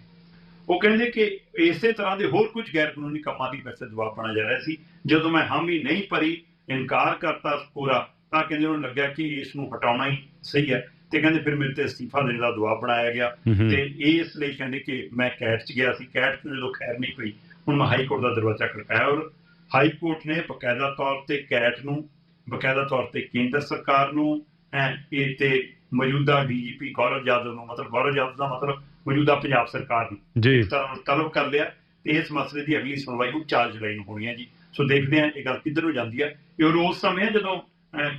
ਉਹ ਕਹਿੰਦੇ ਕਿ ਇਸੇ ਤਰ੍ਹਾਂ ਦੇ ਹੋਰ ਕੁਝ ਗੈਰ ਕਾਨੂੰਨੀ ਕੰਮਾਂ ਦੀ ਵੈਸੇ ਜਵਾਬ ਬਣਾ ਜਾ ਰਿਹਾ ਸੀ। ਜਦੋਂ ਮੈਂ ਹਾਮੀ ਨਹੀਂ ਭਰੀ ਇਨਕਾਰ ਕਰਤਾ ਪੂਰਾ ਤਾਂ ਕਹਿੰਦੇ ਉਹਨੂੰ ਲੱਗਿਆ ਕਿ ਇਸ ਨੂੰ ਹਟਾਉਣਾ ਹੀ ਸਹੀ ਹੈ ਤੇ ਕਹਿੰਦੇ ਫਿਰ ਮੇਰੇ ਤੇ ਅਸਤੀਫਾ ਦੇਣ ਦਾ ਦਬਾਅ ਬਣਾਇਆ ਗਿਆ। ਹੂੰ ਹੂੰ। ਤੇ ਇਸ ਲਈ ਕਹਿੰਦੇ ਕਿ ਮੈਂ ਕੈਟ 'ਚ ਗਿਆ ਸੀ। ਕੈਟ 'ਚ ਜਦੋਂ ਖੈਰ ਨਹੀਂ ਪਈ ਹੁਣ ਮੈਂ ਹਾਈ ਕੋਰਟ ਦਾ ਦਰਵਾਜ਼ਾ ਖੜਕਾਇਆ ਔਰ ਹਾਈ ਕੋਰਟ ਨੇ ਬਕਾਇਦਾ ਤੌਰ ਤੇ ਕੈਟ ਨੂੰ ਬਕਾਇਦਾ ਤੌਰ ਤੇ ਕੇਂਦਰ ਸਰਕਾਰ ਨੂੰ ਐ ਇਹ ਤੇ ਮੌਜੂਦਾ ਡੀਜੀਪੀ ਗੌਰਵ ਯਾਦਵ ਨੂੰ ਮਤਲਬ ਗੌਰਵ ਯਾਦਵ ਦਾ ਮਤਲਬ ਮੌਜੂਦਾ ਪੰਜਾਬ ਸਰਕਾਰ ਨੂੰ ਜੀ। ਇਸ ਤਰ੍ਹਾਂ ਨਾਲ ਤਲਬ ਕਰ ਲਿਆ ਤੇ ਇਸ ਮਸਲੇ ਦੀ ਅਗਲੀ ਸੁਣਵਾਈ ਉਹ 4 ਜੁਲਾਈ ਨੂੰ ਹੋਣੀ ਹੈ ਜੀ। ਸੋ ਦੇਖਦੇ ਹਾਂ ਇਹ ਗੱਲ ਕਿੱਧਰ ਨੂੰ ਜਾਂਦੀ ਹੈ। ਇਹ ਰੋਜ਼ ਸਮੇਂ ਜਦੋਂ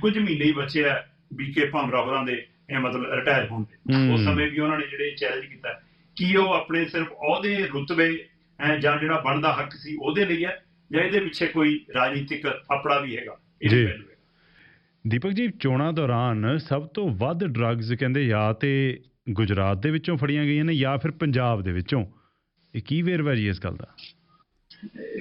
ਕੁਝ ਮਹੀਨੇ ਹੀ ਬਚੇ ਆ ਬੀਕੇ ਭਾਮਰਾ ਹੋਰਾਂ ਦੇ ਇਹ ਮਤਲਬ ਰਿਟਾਇਰ ਹੋਣ ਦੇ। ਉਸ ਸਮੇਂ ਵੀ ਉਹਨਾਂ ਨੇ ਜਿਹੜੇ ਚੈਲੰਜ ਕੀਤਾ ਕੀ ਉਹ ਆਪਣੇ ਸਿਰਫ ਅਹੁਦੇ ਰੁਤਬੇ ਜਾਂ ਜਿਹੜਾ ਬਣਦਾ ਹੱਕ ਸੀ ਉਹਦੇ ਲਈ ਹੈ ਜਾਂ ਇਹਦੇ ਪਿੱਛੇ ਕੋਈ ਰਾਜਨੀਤਿਕ ਥਾਪੜਾ ਵੀ ਹੈਗਾ ਇਹ। ਪਹਿਲੂ ਹੈ। ਦੀਪਕ ਜੀ ਚੋਣਾਂ ਦੌਰਾਨ ਸਭ ਤੋਂ ਵੱਧ ਡਰੱਗਸ ਕਹਿੰਦੇ ਜਾਂ ਤੇ ਗੁਜਰਾਤ ਦੇ ਵਿੱਚੋਂ ਫੜੀਆਂ ਗਈਆਂ ਨੇ ਜਾਂ ਫਿਰ ਪੰਜਾਬ ਦੇ ਵਿੱਚੋਂ ਇਹ ਕੀ ਵੇਰਵਾ ਜੀ ਇਸ ਗੱਲ ਦਾ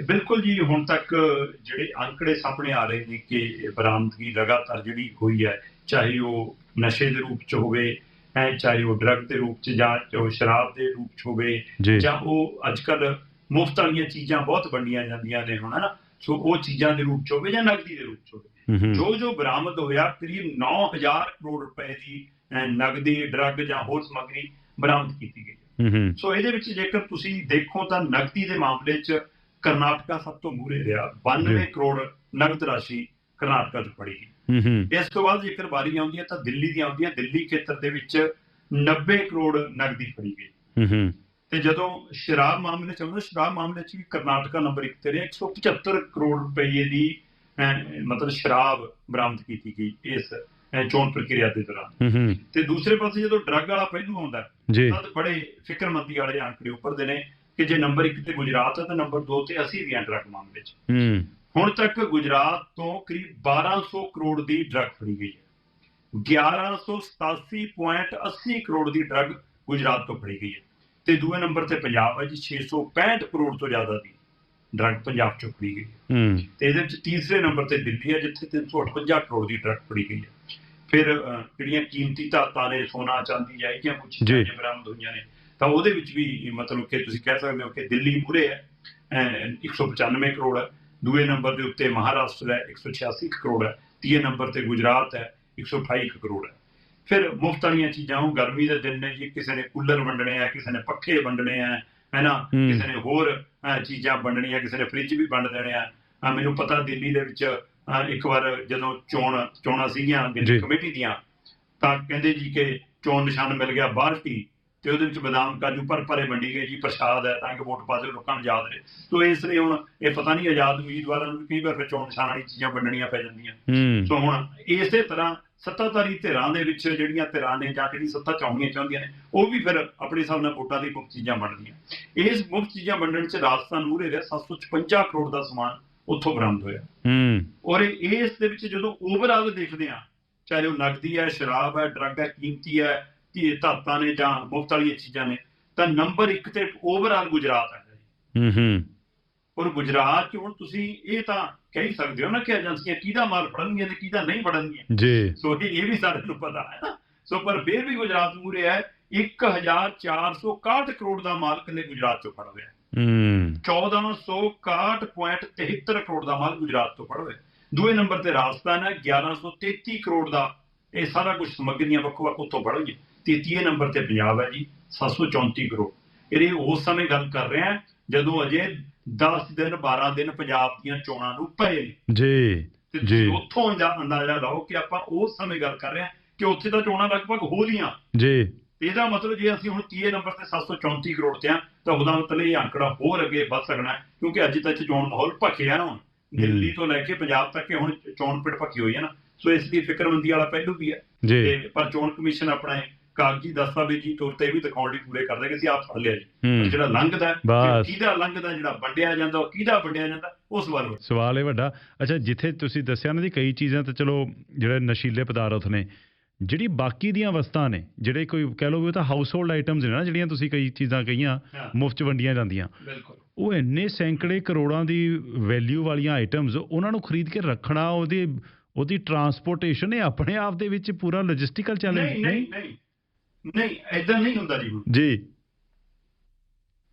ਬਿਲਕੁਲ ਜੀ ਹੁਣ ਤੱਕ ਜਿਹੜੇ ਅੰਕੜੇ ਸਾਹਮਣੇ ਆ ਰਹੇ ਨੇ ਕਿ ਬਰਾਮਦਗੀ ਲਗਾਤਾਰ ਜਿਹੜੀ ਹੋਈ ਹੈ ਚਾਹੇ ਉਹ ਨਸ਼ੇ ਦੇ ਰੂਪ ਚ ਹੋਵੇ ਐ ਚਾਹੇ ਉਹ ਡਰੱਗ ਦੇ ਰੂਪ ਚ ਜਾਂ ਸ਼ਰਾਬ ਦੇ ਰੂਪ ਚ ਹੋਵੇ ਜੀ ਜਾਂ ਉਹ ਅੱਜਕੱਲ ਮੁਫਤ ਵਾਲੀਆਂ ਚੀਜ਼ਾਂ ਬਹੁਤ ਵੰਡੀਆਂ ਜਾਂਦੀਆਂ ਨੇ ਹੁਣ ਹਨਾ? ਸੋ ਉਹ ਚੀਜ਼ਾਂ ਦੇ ਰੂਪ ਚ ਹੋਵੇ ਜਾਂ ਨਕਦੀ ਦੇ ਰੂਪ ਚ ਹੋਵੇ ਜੋ ਜੋ ਬਰਾਮਦ ਹੋਇਆ ਕਰੀਬ 9000 ਕਰੋੜ ਰੁਪਏ ਦੀ ਨਕਦੀ ਡਰੱਗ ਜਾਂ ਹੋਰ ਸਮੱਗਰੀ ਬਰਾਮਦ ਕੀਤੀ ਗਈ ਸੋ ਇਹਦੇ ਵਿੱਚ ਜੇਕਰ ਤੁਸੀਂ ਦੇਖੋ ਤਾਂ ਨਕਦੀ ਦੇ ਮਾਮਲੇ 'ਚ ਕਰਨਾਟਕਾ ਸਭ ਤੋਂ ਮੂਹਰੇ ਰਿਹਾ। 92 ਜੀ। ਕਰੋੜ ਨਕਦ ਰਾਸ਼ੀ ਕਰਨਾਟਕਾ 'ਚ ਪੜੀ ਇਸ ਤੋਂ ਬਾਅਦ ਜੇਕਰ ਵਾਰੀ ਆਉਂਦੀ ਹੈ ਤਾਂ ਦਿੱਲੀ ਦੀ ਆਉਂਦੀ ਹੈ ਦਿੱਲੀ ਖੇਤਰ ਦੇ ਵਿੱਚ 90 ਕਰੋੜ ਨਕਦੀ ਫੜੀ ਗਈ। ਤੇ ਜਦੋਂ ਸ਼ਰਾਬ ਮਾਮਲੇ 'ਚ ਆਉਂਦਾ ਸ਼ਰਾਬ ਮਾਮਲੇ 'ਚ ਵੀ ਕਰਨਾਟਕਾ ਨੰਬਰ 1 ਤੇ ਰਿਹਾ 175 ਕਰੋੜ ਰੁਪਏ ਦੀ ਮਤਲਬ ਸ਼ਰਾਬ ਬਰਾਮਦ ਕੀਤੀ ਗਈ ਇਸ ਚੋਣ ਪ੍ਰਕਿਰਿਆ ਦੇ ਦੌਰਾਨ। ਤੇ ਦੂਸਰੇ ਪਾਸੇ ਜਦੋਂ ਡਰੱਗ ਵਾਲਾ ਪਹਿਲੂ ਆਉਂਦਾ ਤਦ ਬੜੇ ਫਿਕਰਮੰਦੀ ਵਾਲੇ ਆંકੜੇ ਉੱਪਰਦੇ ਨੇ ਕਿ ਜੇ ਨੰਬਰ 1 ਤੇ ਗੁਜਰਾਤ ਹੈ ਤਾਂ ਨੰਬਰ 2 ਤੇ ਅਸੀਂ ਵੀ ਹਾਂ ਡਰੱਗ ਮਾਮਲੇ 'ਚ ਹੁਣ ਤੱਕ ਗੁਜਰਾਤ ਤੋਂ ਕਰੀਬ 1200 ਕਰੋੜ ਦੀ ਡਰੱਗ ਫੜੀ ਗਈ ਹੈ। 1187.80 ਕਰੋੜ ਦੀ ਡਰੱਗ ਗੁਜਰਾਤ ਤੋਂ ਫੜੀ ਗਈ ਹੈ। ਤੇ ਦੂਏ ਨੰਬਰ ਤੇ ਪੰਜਾਬ ਹੈ ਜੀ 665 ਕਰੋੜ ਤੋਂ ਜ਼ਿਆਦਾ ਦੀ ਡਰੱਗ ਪੰਜਾਬ ਚੋਂ ਫੜੀ ਗਈ ਹੈ। ਤੇ ਇਹਦੇ ਵਿੱਚ ਤੀਸਰੇ ਨੰਬਰ ਤੇ ਦਿੱਲੀ ਹੈ ਜਿੱਥੇ 358 ਕਰੋੜ ਦੀ ਡਰੱਗ ਫੜੀ ਗਈ ਹੈ। ਫਿਰ ਜਿਹੜੀਆਂ ਕੀਮਤੀ ਧਾਤਾਂ ਨੇ ਸੋਨਾ ਚਾਂਦੀ ਜਾਂ ਇਹ ਕੁਝ ਜੀ। ਚੀਜ਼ਾਂ ਬਰਾਮਦ ਹੋਈਆਂ ਨੇ ਤਾਂ ਉਹਦੇ ਵਿੱਚ ਵੀ ਮਤਲਬ ਕਿ ਤੁਸੀਂ ਕਹਿ ਸਕਦੇ ਹੋ ਕਿ ਦਿੱਲੀ ਮੂਰੇ ਹੈ ਅਹ, 195 ਕਰੋੜ ਹੈ। ਦੂਏ ਨੰਬਰ ਦੇ ਉੱਤੇ ਮਹਾਰਾਸ਼ਟਰ ਹੈ 186 ਕਰੋੜ ਹੈ। ਤੀਏ ਨੰਬਰ ਤੇ ਗੁਜਰਾਤ ਹੈ 128 ਕਰੋੜ ਹੈ। ਫਿਰ ਮੁਫਤ ਵਾਲੀਆਂ ਚੀਜ਼ਾਂ ਉਹ ਗਰਮੀ ਦੇ ਦਿਨ ਨੇ ਜੀ ਕਿਸੇ ਨੇ ਕੂਲਰ ਵੰਡਣੇ ਆ ਕਿਸੇ ਨੇ ਪੱਖੇ ਵੰਡਣੇ ਆ ਹੈਨਾ। ਕਿਸੇ ਨੇ ਹੋਰ ਚੀਜ਼ਾਂ ਵੰਡਣੀਆਂ ਕਿਸੇ ਨੇ ਫ੍ਰਿਜ ਵੀ ਵੰਡ ਦੇਣੇ ਆ। ਮੈਨੂੰ ਪਤਾ ਦਿੱਲੀ ਦੇ ਵਿੱਚ ਇੱਕ ਵਾਰ ਜਦੋਂ ਚੋਣ ਚੋਣਾਂ ਸੀਗੀਆਂ। ਦਿੱਲੀ ਕਮੇਟੀ ਦੀਆਂ ਤਾਂ ਕਹਿੰਦੇ ਜੀ ਕਿ ਚੋਣ ਨਿਸ਼ਾਨ ਮਿਲ ਗਿਆ ਬਾਲਟੀ ਤੇ ਉਹਦੇ ਵਿੱਚ ਬਦਾਮ ਕਾਜੂ ਪਰ ਭਰੇ ਵੰਡੀ ਗਏ ਜੀ ਪ੍ਰਸ਼ਾਦ ਹੈ ਤਾਂ ਕਿ ਵੋਟ ਪਾ ਦੇ ਲੋਕਾਂ ਨੂੰ ਯਾਦ ਰਹੇ। ਤੋ ਇਸ ਲਈ ਹੁਣ ਇਹ ਪਤਾ ਨਹੀਂ ਆਜ਼ਾਦ ਉਮੀਦਵਾਰਾਂ ਨੂੰ ਕਈ ਵਾਰ ਫਿਰ ਚੋਣ ਨਿਸ਼ਾਨ ਵਾਲੀ ਚੀਜ਼ਾਂ ਵੰਡਣੀਆਂ ਪੈ ਜਾਂਦੀਆਂ। ਸੋ ਹੁਣ ਇਸੇ ਤਰ੍ਹਾਂ ਸੱਤਾਧਾਰੀ ਧਿਰਾਂ ਦੇ ਵਿੱਚ ਜਿਹੜੀਆਂ ਧਿਰਾਂ ਨੇ ਜਾਂ ਜਿਹੜੀ ਸੱਤਾ ਚਾਉਣੀਆਂ ਚਾਹੁੰਦੀਆਂ ਨੇ ਉਹ ਵੀ ਫਿਰ ਆਪਣੇ ਹਿਸਾਬ ਨਾਲ ਵੋਟਾਂ ਦੀ ਮੁਫਤ ਚੀਜ਼ਾਂ ਵੰਡਦੀਆਂ ਇਸ ਮੁਫਤ ਚੀਜ਼ਾਂ ਵੰਡਣ 'ਚ ਰਾਜਸਥਾਨ ਮੂਹਰੇ ਰਿਹਾ 756 ਕਰੋੜ ਦਾ ਸਮਾਨ ਉੱਥੋਂ ਬਰਾਮਦ ਹੋਇਆ। ਹੂੰ। ਔਰ ਇਸ ਦੇ ਵਿੱਚ ਜਦੋਂ ਓਵਰਆਲ ਦੇਖਦੇ ਆ ਚਾਹੇ ਉਹ ਨਕਦੀ ਹੈ ਸ਼ਰਾਬ ਹੈ ਡਰੱਗ ਹੈ ਕੀਮਤੀ ਹੈ ਧੀ ਧਾਤਾਂ ਨੇ ਜਾਂ ਮੁਫਤ ਵਾਲੀਆਂ ਚੀਜ਼ਾਂ ਨੇ ਤਾਂ ਨੰਬਰ 1 ਤੇ ਓਵਰਆਲ ਗੁਜਰਾਤ ਹੈ ਹੂੰ ਹੂੰ। ਔਰ ਗੁਜਰਾਤ 'ਚ ਹੁਣ ਤੁਸੀਂ ਇਹ ਤਾਂ ਕਹਿ ਸਕਦੇ ਹੋ ਨਾ ਕਿ ਏਜੰਸੀਆਂ ਕਿਹਦਾ ਮਾਲ ਫੜਨਗੀਆਂ ਤੇ ਕਿਹਦਾ ਨਹੀਂ ਫੜਨਗੀਆਂ। ਜੀ। ਸੋ ਇਹ ਵੀ ਸਾਡੇ ਨੂੰ ਪਤਾ ਹੈ। ਨਾ ਸੋ ਪਰ ਫਿਰ ਵੀ ਗੁਜਰਾਤ ਮੂਰੇ ਹੈ 1461 ਕਰੋੜ ਦਾ ਮਾਲ ਕੱਲੇ ਗੁਜਰਾਤ ਚੋਂ ਫੜ ਹੋਇਆ ਹੂੰ। 1461.73 ਕਰੋੜ ਦਾ ਮਾਲ ਗੁਜਰਾਤ ਤੋਂ ਫੜ ਹੋਇਆ ਦੂਏ ਨੰਬਰ ਤੇ ਰਾਜਸਥਾਨ ਹੈ 1133 ਕਰੋੜ ਦਾ ਇਹ ਸਾਰਾ ਕੁਝ ਸਮੱਗਰੀਆਂ ਵੱਖੋ ਵੱਖ ਉੱਥੋਂ ਬੜੋਗੇ ਤੇ ਤੀਏ ਨੰਬਰ ਤੇ ਪੰਜਾਬ ਹੈ ਜੀ 734 ਕਰੋੜ। ਇਹ ਉਸ ਸਮੇਂ ਗੱਲ ਕਰ ਰਹੇ ਹਾਂ ਜਦੋਂ ਅਜੇ 10 ਦਿਨ 12 ਦਿਨ ਪੰਜਾਬ ਦੀਆਂ ਚੋਣਾਂ ਨੂੰ ਪਏ ਜੀ ਜੀ। ਉੱਥੋਂ ਅੰਦਾ- ਅੰਦਾਜ਼ਾ ਲਾਓ ਕਿ ਆਪਾਂ ਉਸ ਸਮੇਂ ਗੱਲ ਕਰ ਰਹੇ ਹਾਂ ਕਿ ਉੱਥੇ ਤਾਂ ਚੋਣਾਂ ਲਗਭਗ ਹੋ ਲੀਆਂ ਜੀ। ਇਹਦਾ ਮਤਲਬ ਜੇ ਅਸੀਂ ਹੁਣ 30 ਨੰਬਰ ਤੇ 734 ਕਰੋੜ ਤੇ ਆ ਤਾਂ ਉਹਦਾ ਮਤਲਬ ਇਹ ਅੰਕੜਾ ਹੋਰ ਅੱਗੇ ਵੱਧ ਸਕਣਾ ਕਿਉਂਕਿ ਅੱਜ ਤੱਕ ਚੋਣ ਮਾਹੌਲ ਭਖਿਆ ਨਾ ਹੁਣ। ਦਿੱਲੀ ਤੋਂ ਲੈ ਕੇ ਪੰਜਾਬ ਤੱਕ ਹੁਣ ਚੋਣ ਪਿੜ ਭਖੀ ਹੋਈ ਹੈ ਨਾ। ਸੋ ਇਸ ਦੀ ਫਿਕਰਮੰਦੀ ਵਾਲਾ ਪਹਿਲੂ ਵੀ ਹੈ। ਜੀ। ਤੇ ਪਰ ਚੋਣ ਕਮਿਸ਼ਨ ਆਪਣਾ ਕਾਗਜ਼ੀ ਦਸਤਾਵੇਜ਼ੀ ਤੌਰ ਤੇ ਵੀ ਦਿਖਾਉਣ ਲਈ ਪੂਰੇ ਕਰਦਾ ਕਿ ਅਸੀਂ ਆਪ ਫੜ ਲਿਆ ਜੀ। ਹੂੰ। ਜਿਹੜਾ ਲੰਘਦਾ ਹੈ, ਕਿਹਦਾ ਲੰਘਦਾ ਜਿਹੜਾ ਵੰਡਿਆ ਜਾਂਦਾ ਉਹ ਕਿਹਦਾ ਵੰਡਿਆ ਜਾਂਦਾ ਉਸ ਵੱਲ ਸਵਾਲ ਇਹ ਵੱਡਾ। ਅੱਛਾ ਜਿੱਥੇ ਤੁਸੀਂ ਦੱਸਿਆ ਨਾ ਜੀ ਕਈ ਚੀਜ਼ਾਂ ਤਾਂ ਚਲੋ ਜਿਹੜੇ ਨਸ਼ੀਲੇ ਪਦਾਰਥ ਨੇ ਜਿਹੜੀ ਬਾਕੀ ਦੀਆਂ ਵਸਤਾਂ ਨੇ ਜਿਹੜੇ ਕੋਈ ਕਹਿ ਲਓ ਵੀ ਉਹ ਤਾਂ ਹਾਊਸ ਹੋਲਡ ਆਈਟਮਸ ਨੇ ਨਾ ਜਿਹੜੀਆਂ ਤੁਸੀਂ ਕਈ ਚੀਜ਼ਾਂ ਕਹੀਆਂ ਹਾਂ। ਮੁਫਤ ਚ ਵੰਡੀਆਂ ਜਾਂਦੀਆਂ। ਬਿਲਕੁਲ। ਉਹ ਇੰਨੇ ਸੈਂਕੜੇ ਕਰੋੜਾਂ ਦੀ ਵੈਲਿਊ ਵਾਲੀਆਂ ਆਈਟਮਸ ਉਹਨਾਂ ਨੂੰ ਖਰੀਦ ਕੇ ਰੱਖਣਾ ਉਹਦੀ ਉਹਦੀ ਟਰਾਂਸਪੋਰਟੇਸ਼ਨ ਇਹ ਆਪਣੇ ਆਪ ਦੇ ਵਿੱਚ ਪੂਰਾ ਲੌਜਿਸਟਿਕਲ ਚੈਲੰਜ ਨਹੀਂ? ਨਹੀਂ। ਨਹੀਂ ਐਦਾਂ ਨਹੀਂ ਹੁੰਦਾ ਜੀ ਹੁਣ। ਜੀ।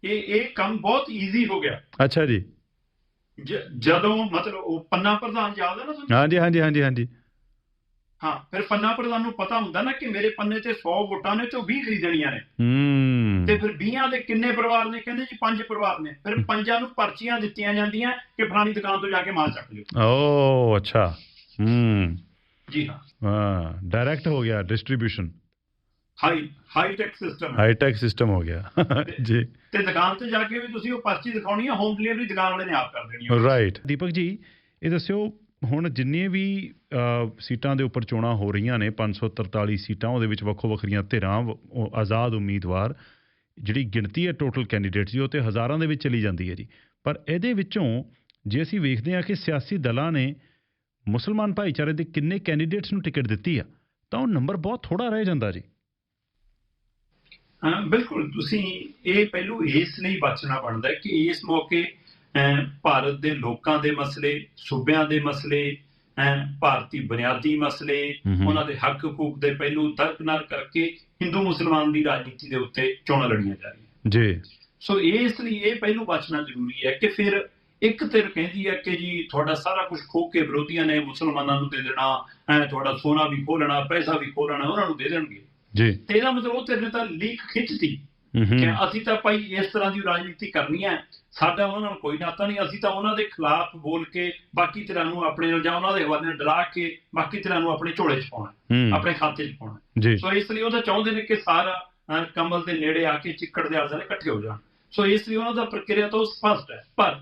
ਇਹ ਇਹ ਕੰਮ ਬਹੁਤ ਈਜ਼ੀ ਹੋ ਗਿਆ। ਅੱਛਾ ਜੀ। ਜਦੋਂ ਮਤਲਬ ਉਹ ਪੰਨਾ ਪ੍ਰਧਾਨ ਯਾਦ ਹੈ ਨਾ ਤੁਹਾਨੂੰ? ਹਾਂਜੀ ਹਾਂਜੀ ਹਾਂਜੀ ਹਾਂਜੀ। ਹਾਂ ਫਿਰ ਪੰਨਾ ਪ੍ਰਧਾਨ ਨੂੰ ਪਤਾ ਹੁੰਦਾ ਨਾ ਕਿ ਮੇਰੇ ਪੰਨੇ ਤੇ 100 ਵੋਟਾਂ ਨੇ ਤੇ ਉਹ 20 ਖਰੀਦਣੀਆਂ ਨੇ। ਹੂੰ। ਤੇ ਫਿਰ 20 ਦੇ ਕਿੰਨੇ ਪਰਿਵਾਰ ਨੇ? ਕਹਿੰਦੇ ਜੀ ਪੰਜ ਪਰਿਵਾਰ ਨੇ। ਫਿਰ ਪੰਜਾਂ ਨੂੰ ਪਰਚੀਆਂ ਦਿੱਤੀਆਂ ਜਾਂਦੀਆਂ ਕਿ ਫਲਾਣੀ ਦੁਕਾਨ ਤੋਂ ਜਾ ਕੇ ਮਾਲ ਚੱਕ ਲਿਓ। ਓ ਅੱਛਾ। ਹੂੰ। ਜੀ ਹਾਂ। ਹਾਂ ਡਾਇਰੈਕਟ ਹੋ ਗਿਆ distribution high high tech system ਹੈ ਹਾਈ ਟੈਕ ਸਿਸਟਮ ਹੋ ਗਿਆ। [laughs] ਜੀ। ਤੇ ਦੁਕਾਨ ਤੇ ਜਾ ਕੇ ਵੀ ਤੁਸੀਂ ਉਹ ਪਰਚੀ ਦਿਖਾਉਣੀ ਹੈ ਹੋਮ ਡਿਲੀਵਰੀ ਦੁਕਾਨ ਵਾਲੇ ਨੇ ਆਪ ਕਰ ਦੇਣੀ ਹੈ ਰਾਈਟ ਦੀਪਕ ਜੀ ਇਹ ਦੱਸਿਓ ਹੁਣ ਜਿੰਨੀਆਂ ਵੀ ਸੀਟਾਂ ਦੇ ਉੱਪਰ ਚੋਣਾਂ ਹੋ ਰਹੀਆਂ ਨੇ 543 ਸੀਟਾਂ ਉਹਦੇ ਵਿੱਚ ਵੱਖੋ ਵੱਖਰੀਆਂ ਧਿਰਾਂ ਆਜ਼ਾਦ ਉਮੀਦਵਾਰ ਜਿਹੜੀ ਗਿਣਤੀ ਹੈ ਟੋਟਲ ਕੈਂਡੀਡੇਟਸ ਦੀ ਉਹ ਤੇ ਹਜ਼ਾਰਾਂ ਦੇ ਵਿੱਚ ਚਲੀ ਜਾਂਦੀ ਹੈ ਜੀ। ਪਰ ਇਹਦੇ ਵਿੱਚੋਂ ਜੇ ਅਸੀਂ ਵੇਖਦੇ ਹਾਂ ਕਿ ਸਿਆਸੀ ਦਲਾਂ ਨੇ ਮੁਸਲਮਾਨ ਭਾਈਚਾਰੇ ਦੇ ਕਿੰਨੇ ਕੈਂਡੀਡੇਟਸ ਨੂੰ ਟਿਕਟ ਦਿੱਤੀ ਆ ਤਾਂ ਉਹ ਨੰਬਰ ਬਹੁਤ ਥੋੜਾ ਰਹਿ ਜਾਂਦਾ ਜੀ। ਬਿਲਕੁਲ ਤੁਸੀਂ ਇਹ ਪਹਿਲੂ ਇਸ ਲਈ ਬਚਣਾ ਬਣਦਾ ਕਿ ਇਸ ਮੌਕੇ ਭਾਰਤ ਦੇ ਲੋਕਾਂ ਦੇ ਮਸਲੇ ਸੂਬਿਆਂ ਦੇ ਮਸਲੇ ਭਾਰਤੀ ਬੁਨਿਆਦੀ ਮਸਲੇ। ਉਹਨਾਂ ਦੇ ਹੱਕ ਹਕੂਕ ਦੇ ਪਹਿਲੂ ਦਰਕਨਾਰ ਕਰਕੇ ਹਿੰਦੂ ਮੁਸਲਮਾਨ ਦੀ ਰਾਜਨੀਤੀ ਦੇ ਉੱਤੇ ਚੋਣਾਂ ਲੜੀਆਂ ਜਾ ਰਹੀਆਂ ਜੀ। ਸੋ ਇਸ ਲਈ ਇਹ ਪਹਿਲੂ ਬਚਣਾ ਜ਼ਰੂਰੀ ਹੈ ਕਿ ਫਿਰ ਇੱਕ ਧਿਰ ਕਹਿੰਦੀ ਹੈ ਕਿ ਜੀ ਤੁਹਾਡਾ ਸਾਰਾ ਕੁਝ ਖੋ ਕੇ ਵਿਰੋਧੀਆਂ ਨੇ ਮੁਸਲਮਾਨਾਂ ਨੂੰ ਦੇ ਦੇਣਾ ਤੁਹਾਡਾ ਸੋਨਾ ਵੀ ਖੋਹ ਲੈਣਾ ਪੈਸਾ ਵੀ ਖੋਹ ਲੈਣਾ ਉਹਨਾਂ ਨੂੰ ਦੇ ਦੇਣਗੇ। ਜੀ। ਤੇ ਇਹਦਾ ਮਤਲਬ ਉਹ ਨੇ ਤਾਂ ਲੀਕ ਖਿੱਚਤੀ ਕਿ ਅਸੀਂ ਤਾਂ ਭਾਈ ਇਸ ਤਰ੍ਹਾਂ ਦੀ ਰਾਜਨੀਤੀ ਕਰਨੀ ਹੈ। ਸਾਡਾ ਉਹਨਾਂ ਨਾਲ ਕੋਈ ਨਾਤਾ ਨਹੀਂ। ਅਸੀਂ ਤਾਂ ਉਹਨਾਂ ਦੇ ਖਿਲਾਫ ਬੋਲ ਕੇ ਬਾਕੀ ਧਿਰਾਂ ਨੂੰ ਆਪਣੇ ਨਾਲ ਜਾਂ ਉਹਨਾਂ ਦੇ ਹਵਾਲੇ ਨਾਲ ਡਰਾ ਕੇ ਬਾਕੀ ਧਿਰਾਂ ਨੂੰ ਆਪਣੇ ਝੋਲੇ 'ਚ ਪਾਉਣਾ ਆਪਣੇ ਖਾਤੇ 'ਚ ਪਾਉਣਾ ਸੋ ਇਸ ਲਈ ਉਹ ਤਾਂ ਚਾਹੁੰਦੇ ਨੇ ਕਿ ਸਾਰਾ ਕਮਲ ਦੇ ਨੇੜੇ ਆ ਕੇ ਚਿੱਕੜ ਦੇ ਆਲੇ ਇਕੱਠੇ ਹੋ ਜਾਣ। ਸੋ ਇਸ ਲਈ ਉਹਨਾਂ ਦਾ ਪ੍ਰਕਿਰਿਆ ਤਾਂ ਸਪਸ਼ਟ ਹੈ। ਪਰ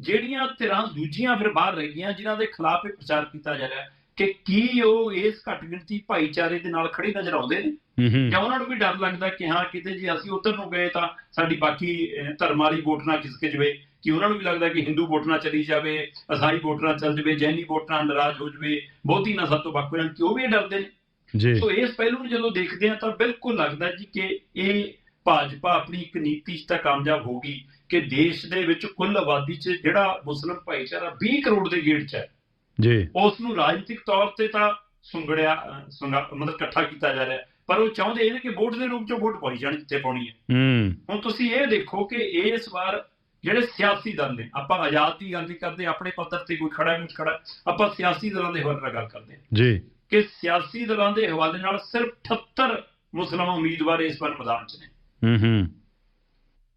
ਜਿਹੜੀਆਂ ਧਿਰਾਂ ਦੂਜੀਆਂ ਫਿਰ ਬਾਹਰ ਰਹਿ ਗਈਆਂ ਜਿਨ੍ਹਾਂ ਦੇ ਖਿਲਾਫ ਇਹ ਪ੍ਰਚਾਰ ਕੀਤਾ ਜਾ ਰਿਹਾ ਹੈ ਕਿ ਕੀ ਉਹ ਇਸ ਘੱਟ ਗਿਣਤੀ ਭਾਈਚਾਰੇ ਦੇ ਨਾਲ ਖੜੇ ਨਜ਼ਰ ਆਉਂਦੇ ਨੇ? ਹੂੰ ਹੂੰ ਜਾਂ ਉਹਨਾਂ ਨੂੰ ਵੀ ਡਰ ਲੱਗਦਾ ਕਿ ਹਾਂ ਕਿਤੇ ਜੇ ਅਸੀਂ ਉੱਧਰ ਨੂੰ ਗਏ ਤਾਂ ਸਾਡੀ ਬਾਕੀ ਧਰਮ ਵਾਲੀ ਵੋਟ ਨਾ ਖਿਸਕ ਜਵੇ ਕਿ ਉਹਨਾਂ ਨੂੰ ਵੀ ਲੱਗਦਾ ਕਿ ਹਿੰਦੂ ਵੋਟ ਨਾ ਚਲੀ ਜਾਵੇ ਅਸਾਈ ਵੋਟ ਨਾ ਚੱਲ ਜਵੇ ਜੈਨੀ ਵੋਟ ਨਾਲ ਨਾਰਾਜ਼ ਹੋ ਜਵੇ ਬਹੁਤੀ ਨਾ ਸਭ ਤੋਂ ਵੱਖ ਹੋ ਜਾਣ ਕਿ ਉਹ ਵੀ ਡਰਦੇ ਨੇ? ਜੀ। ਸੋ ਇਸ ਪਹਿਲੂ ਨੂੰ ਜਦੋਂ ਦੇਖਦੇ ਆ ਤਾਂ ਬਿਲਕੁਲ ਲੱਗਦਾ ਜੀ ਕਿ ਇਹ ਭਾਜਪਾ ਆਪਣੀ ਇੱਕ ਨੀਤੀ 'ਚ ਤਾਂ ਕਾਮਯਾਬ ਹੋਗੀ ਕਿ ਦੇਸ਼ ਦੇ ਵਿੱਚ ਕੁੱਲ ਆਬਾਦੀ 'ਚ ਜਿਹੜਾ ਮੁਸਲਮ ਭਾਈਚਾਰਾ 20 ਕਰੋੜ ਦੇ ਗੇੜ 'ਚ ਹੈ। ਜੀ। ਉਸ ਨੂੰ ਰਾਜਨੀਤਿਕ ਤੌਰ ਤੇ ਤਾਂ ਸੁੰਗੜਿਆ ਮਤਲਬ ਇਕੱਠਾ ਕੀਤਾ ਜਾ ਰਿਹਾ। ਪਰ ਉਹ ਚਾਹੁੰਦੇ ਇਹ ਨੇ ਕਿ ਵੋਟ ਦੇ ਰੂਪ 'ਚ ਵੋਟ ਪਾਈ ਜਾਣ ਜਿੱਥੇ ਪਾਉਣੀ ਹੈ। ਹੂੰ। ਹੁਣ ਤੁਸੀਂ ਇਹ ਦੇਖੋ ਕਿ ਇਸ ਵਾਰ ਜਿਹੜੇ ਸਿਆਸੀ ਦਲ ਨੇ ਆਪਾਂ ਆਜ਼ਾਦ ਦੀ ਗੱਲ ਨਹੀਂ ਕਰਦੇ ਆਪਣੇ ਪੱਧਰ ਤੇ ਕੋਈ ਖੜਾ ਨਹੀਂ ਖੜਾ ਆਪਾਂ ਸਿਆਸੀ ਦਲਾਂ ਦੇ ਹਵਾਲੇ ਨਾਲ ਗੱਲ ਕਰਦੇ ਹਾਂ। ਜੀ। ਕਿ ਸਿਆਸੀ ਦਲਾਂ ਦੇ ਹਵਾਲੇ ਨਾਲ ਸਿਰਫ 78 ਮੁਸਲਮਾਨ ਉਮੀਦਵਾਰ ਇਸ ਵਾਰ ਮੈਦਾਨ 'ਚ ਨੇ। ਹੂੰ ਹੂੰ।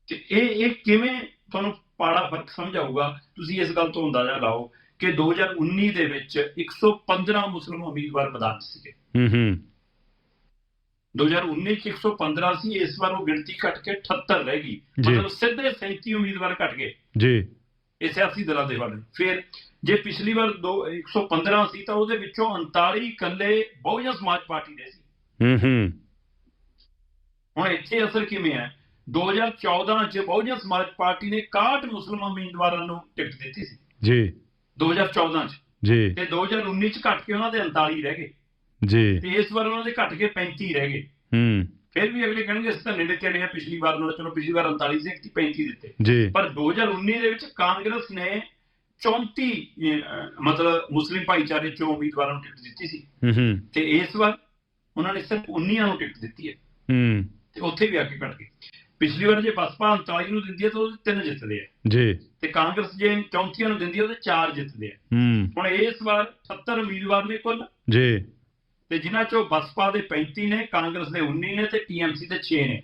ਤੇ ਇਹ ਇਹ ਕਿਵੇਂ ਤੁਹਾਨੂੰ ਪਾੜਾ ਫ਼ਰਕ ਸਮਝਾਊਗਾ ਤੁਸੀਂ ਇਸ ਗੱਲ ਤੋਂ ਅੰਦਾਜ਼ਾ ਲਾਓ। ਕਿ 2019 ਦੇ ਵਿੱਚ 115 ਮੁਸਲਮਾਨ ਉਮੀਦਵਾਰ ਮੈਦਾਨ 'ਚ ਸੀਗੇ। ਹੂੰ ਹੂੰ। 2019 ਚ 115 ਸੀ ਇਸ ਵਾਰ ਉਹ ਗਿਣਤੀ ਘਟ ਕੇ 78 ਰਹਿ ਗਈ। ਮਤਲਬ ਸਿੱਧੇ 37 ਉਮੀਦਵਾਰ ਘਟ ਗਏ। ਜੀ। ਇਹ ਸਿਆਸੀ ਦਲਾਂ ਦੇ ਵੱਲ। ਫਿਰ ਜੇ ਪਿਛਲੀ ਵਾਰ ਦੋ 115 ਸੀ ਤਾਂ ਉਹਦੇ ਵਿੱਚੋਂ 39 ਇਕੱਲੇ ਬਹੁਜਨ ਸਮਾਜ ਪਾਰਟੀ ਦੇ ਸੀ। ਹੂੰ ਹੂੰ। ਹੁਣ ਇੱਥੇ ਅਸਰ ਕਿਵੇਂ ਹੈ? 2014 ਚ ਬਹੁਜਨ ਸਮਾਜ ਪਾਰਟੀ ਨੇ 61 ਮੁਸਲਮਾਨ ਉਮੀਦਵਾਰਾਂ ਨੂੰ ਟਿਕਟ ਦਿੱਤੀ ਸੀ। ਜੀ। 2014 ਚ। ਜੀ। ਤੇ 2019 ਚ ਘਟ ਕੇ ਉਹਨਾਂ ਦੇ 39 ਰਹਿ ਗਏ। ਜੀ। ਤੇ ਇਸ ਵਾਰ ਉਹਨਾਂ ਦੇ ਘਟ ਕੇ 35 ਰਹਿ ਗਏ। ਹੂੰ। ਫਿਰ ਵੀ ਅਗਲੇ ਕਹਿਣਗੇ ਅਸੀਂ ਤਾਂ ਨੇੜੇ ਤੇੜੇ ਆ ਪਿਛਲੀ ਵਾਰ ਨਾਲੋਂ। ਚਲੋ ਪਿਛਲੀ ਵਾਰ 39 ਸੀ ਇੱਕ 35 ਦਿੱਤੇ। ਜੀ। ਪਰ 2019 ਦੇ ਵਿੱਚ ਕਾਂਗਰਸ ਨੇ 34 ਅਹ, ਮਤਲਬ ਮੁਸਲਿਮ ਭਾਈਚਾਰੇ ਚੋਂ ਉਮੀਦਵਾਰਾਂ ਨੂੰ ਟਿਕਟ ਦਿੱਤੀ ਸੀ। ਹੂੰ ਹੂੰ। ਤੇ ਇਸ ਵਾਰ ਉਹਨਾਂ ਨੇ ਸਿਰਫ 19 ਨੂੰ ਟਿਕਟ ਦਿੱਤੀ ਹੈ। ਹੂੰ। ਤੇ ਉੱਥੇ ਵੀ ਆ ਕੇ ਘਟ ਗਏ। ਪਿਛਲੀ ਵਾਰ ਜੇ ਬਸਪਾ 39 ਨੂੰ ਦਿੰਦੀ ਹੈ ਤਾਂ ਉਹਦੇ ਤਿੰਨ ਜਿੱਤਦੇ ਆ। ਜੀ। ਤੇ ਕਾਂਗਰਸ ਜੇ 34 ਨੂੰ ਦਿੰਦੀ ਹੈ ਉਹਦੇ ਚਾਰ ਜਿੱਤਦੇ ਆ। ਹੁਣ ਇਸ ਵਾਰ 70 ਉਮੀਦਵਾਰ ਨੇ ਕੁੱਲ। ਜੀ। ਤੇ ਜਿਨ੍ਹਾਂ ਚੋਂ ਬਸਪਾ ਦੇ 35 ਨੇ ਕਾਂਗਰਸ ਦੇ 19 ਨੇ ਤੇ ਟੀਐਮਸੀ ਦੇ 6 ਨੇ।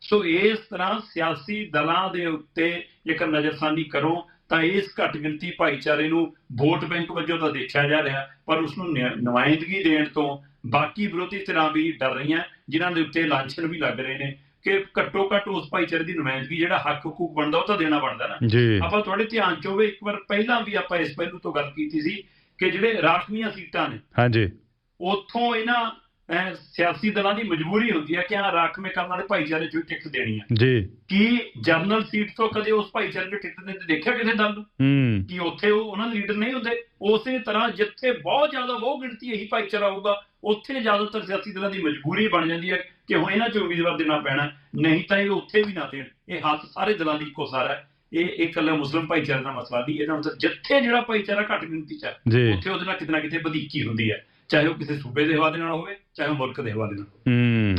ਸੋ ਇਸ ਤਰ੍ਹਾਂ ਸਿਆਸੀ ਦਲਾਂ ਦੇ ਉੱਤੇ ਜੇਕਰ ਨਜ਼ਰਸਾਨੀ ਕਰੋ ਤਾਂ ਇਸ ਘੱਟ ਗਿਣਤੀ ਭਾਈਚਾਰੇ ਨੂੰ ਵੋਟ ਬੈਂਕ ਵਜੋਂ ਤਾਂ ਦੇਖਿਆ ਜਾ ਰਿਹਾ ਪਰ ਉਸ ਨੂੰ ਨੁਮਾਇੰਦਗੀ ਦੇਣ ਤੋਂ ਬਾਕੀ ਵਿਰੋਧੀ ਧਿਰਾਂ ਵੀ ਡਰ ਰਹੀਆਂ ਜਿਨ੍ਹਾਂ ਦੇ ਉੱਤੇ ਲਾਂਛਨ ਵੀ ਲੱਗ ਰਹੇ ਨੇ। ਕਿ ਘੱਟੋ ਘੱਟ ਉਸ ਭਾਈਚਾਰੇ ਦੀ ਨੁਮਾਇੰਦਗੀ ਜਿਹੜਾ ਹੱਕ ਹਕੂਕ ਬਣਦਾ ਉਹ ਤਾਂ ਦੇਣਾ ਬਣਦਾ ਨਾ। ਆਪਾਂ ਤੁਹਾਡੇ ਧਿਆਨ ਚ ਹੋਵੇ ਇੱਕ ਵਾਰ ਪਹਿਲਾਂ ਵੀ ਆਪਾਂ ਇਸ ਪਹਿਲੂ ਤੋਂ ਗੱਲ ਕੀਤੀ ਸੀ ਕਿ ਜਿਹੜੇ ਰਾਖਵੀਆਂ ਸੀਟਾਂ ਨੇ ਹਾਂਜੀ। ਉੱਥੋਂ ਇਹਨਾਂ ਸਿਆਸੀ ਦਲਾਂ ਦੀ ਮਜਬੂਰੀ ਹੁੰਦੀ ਹੈ ਕਿ ਆ ਰਾਖਵੇਂ ਕਰਨ ਵਾਲੇ ਭਾਈਚਾਰੇ ਚੋਂ ਹੀ ਟਿਕਟ ਦੇਣੀ ਹੈ। ਜੀ। ਕੀ ਜਰਨਲ ਸੀਟ ਤੋਂ ਕਦੇ ਉਸ ਭਾਈਚਾਰੇ ਨੂੰ ਟਿਕਟ ਨਹੀਂ ਦੇਖਿਆ ਕਿਸੇ ਦਲ ਨੂੰ? ਹੂੰ। ਕਿ ਉੱਥੇ ਉਹ ਉਹਨਾਂ ਦੇ ਲੀਡਰ ਨਹੀਂ ਹੁੰਦੇ? ਉਸੇ ਤਰ੍ਹਾਂ ਜਿੱਥੇ ਬਹੁਤ ਜ਼ਿਆਦਾ ਬਹੁ ਗਿਣਤੀ ਇਹੀ ਭਾਈਚਾਰਾ ਹੋਊਗਾ ਉੱਥੇ ਜ਼ਿਆਦਾਤਰ ਸਿਆਸੀ ਦਲਾਂ ਦੀ ਮਜਬੂਰੀ ਬਣ ਜਾਂਦੀ ਹੈ ਕਿ ਹੁਣ ਇਹਨਾਂ ਚੋਂ ਉਮੀਦਵਾਰ ਦੇਣਾ ਪੈਣਾ। ਨਹੀਂ ਤਾਂ ਇਹ ਉੱਥੇ ਵੀ ਨਾ ਦੇਣ। ਇਹ ਹੱਥ ਸਾਰੇ ਦਲਾਂ ਦੀ ਇੱਕੋ ਸਾਰਾ ਹੈ। ਇਹ ਇਹ ਇਕੱਲਾ ਮੁਸਲਮ ਭਾਈਚਾਰੇ ਦਾ ਮਸਲਾ ਨਹੀਂ। ਇਹਦਾ ਮਤਲਬ ਜਿੱਥੇ ਜਿਹੜਾ ਭਾਈਚਾਰਾ ਘੱਟ ਗਿਣਤੀ ਚ ਹੈ ਉੱਥੇ ਉਹਦੇ ਨਾਲ ਕਿਤੇ ਨਾ ਕਿਤੇ ਵਧੀਕੀ ਹੁੰਦੀ ਹੈ। ਚਾਹੇ ਉਹ ਕਿਸੇ ਸੂਬੇ ਦੇ ਹਵਾਲੇ ਨਾਲ ਹੋਵੇ ਚਾਹੇ ਮੁਲਕ ਦੇ ਹਵਾਲੇ ਨਾਲ ਹੋਵੇ। ਹੂੰ।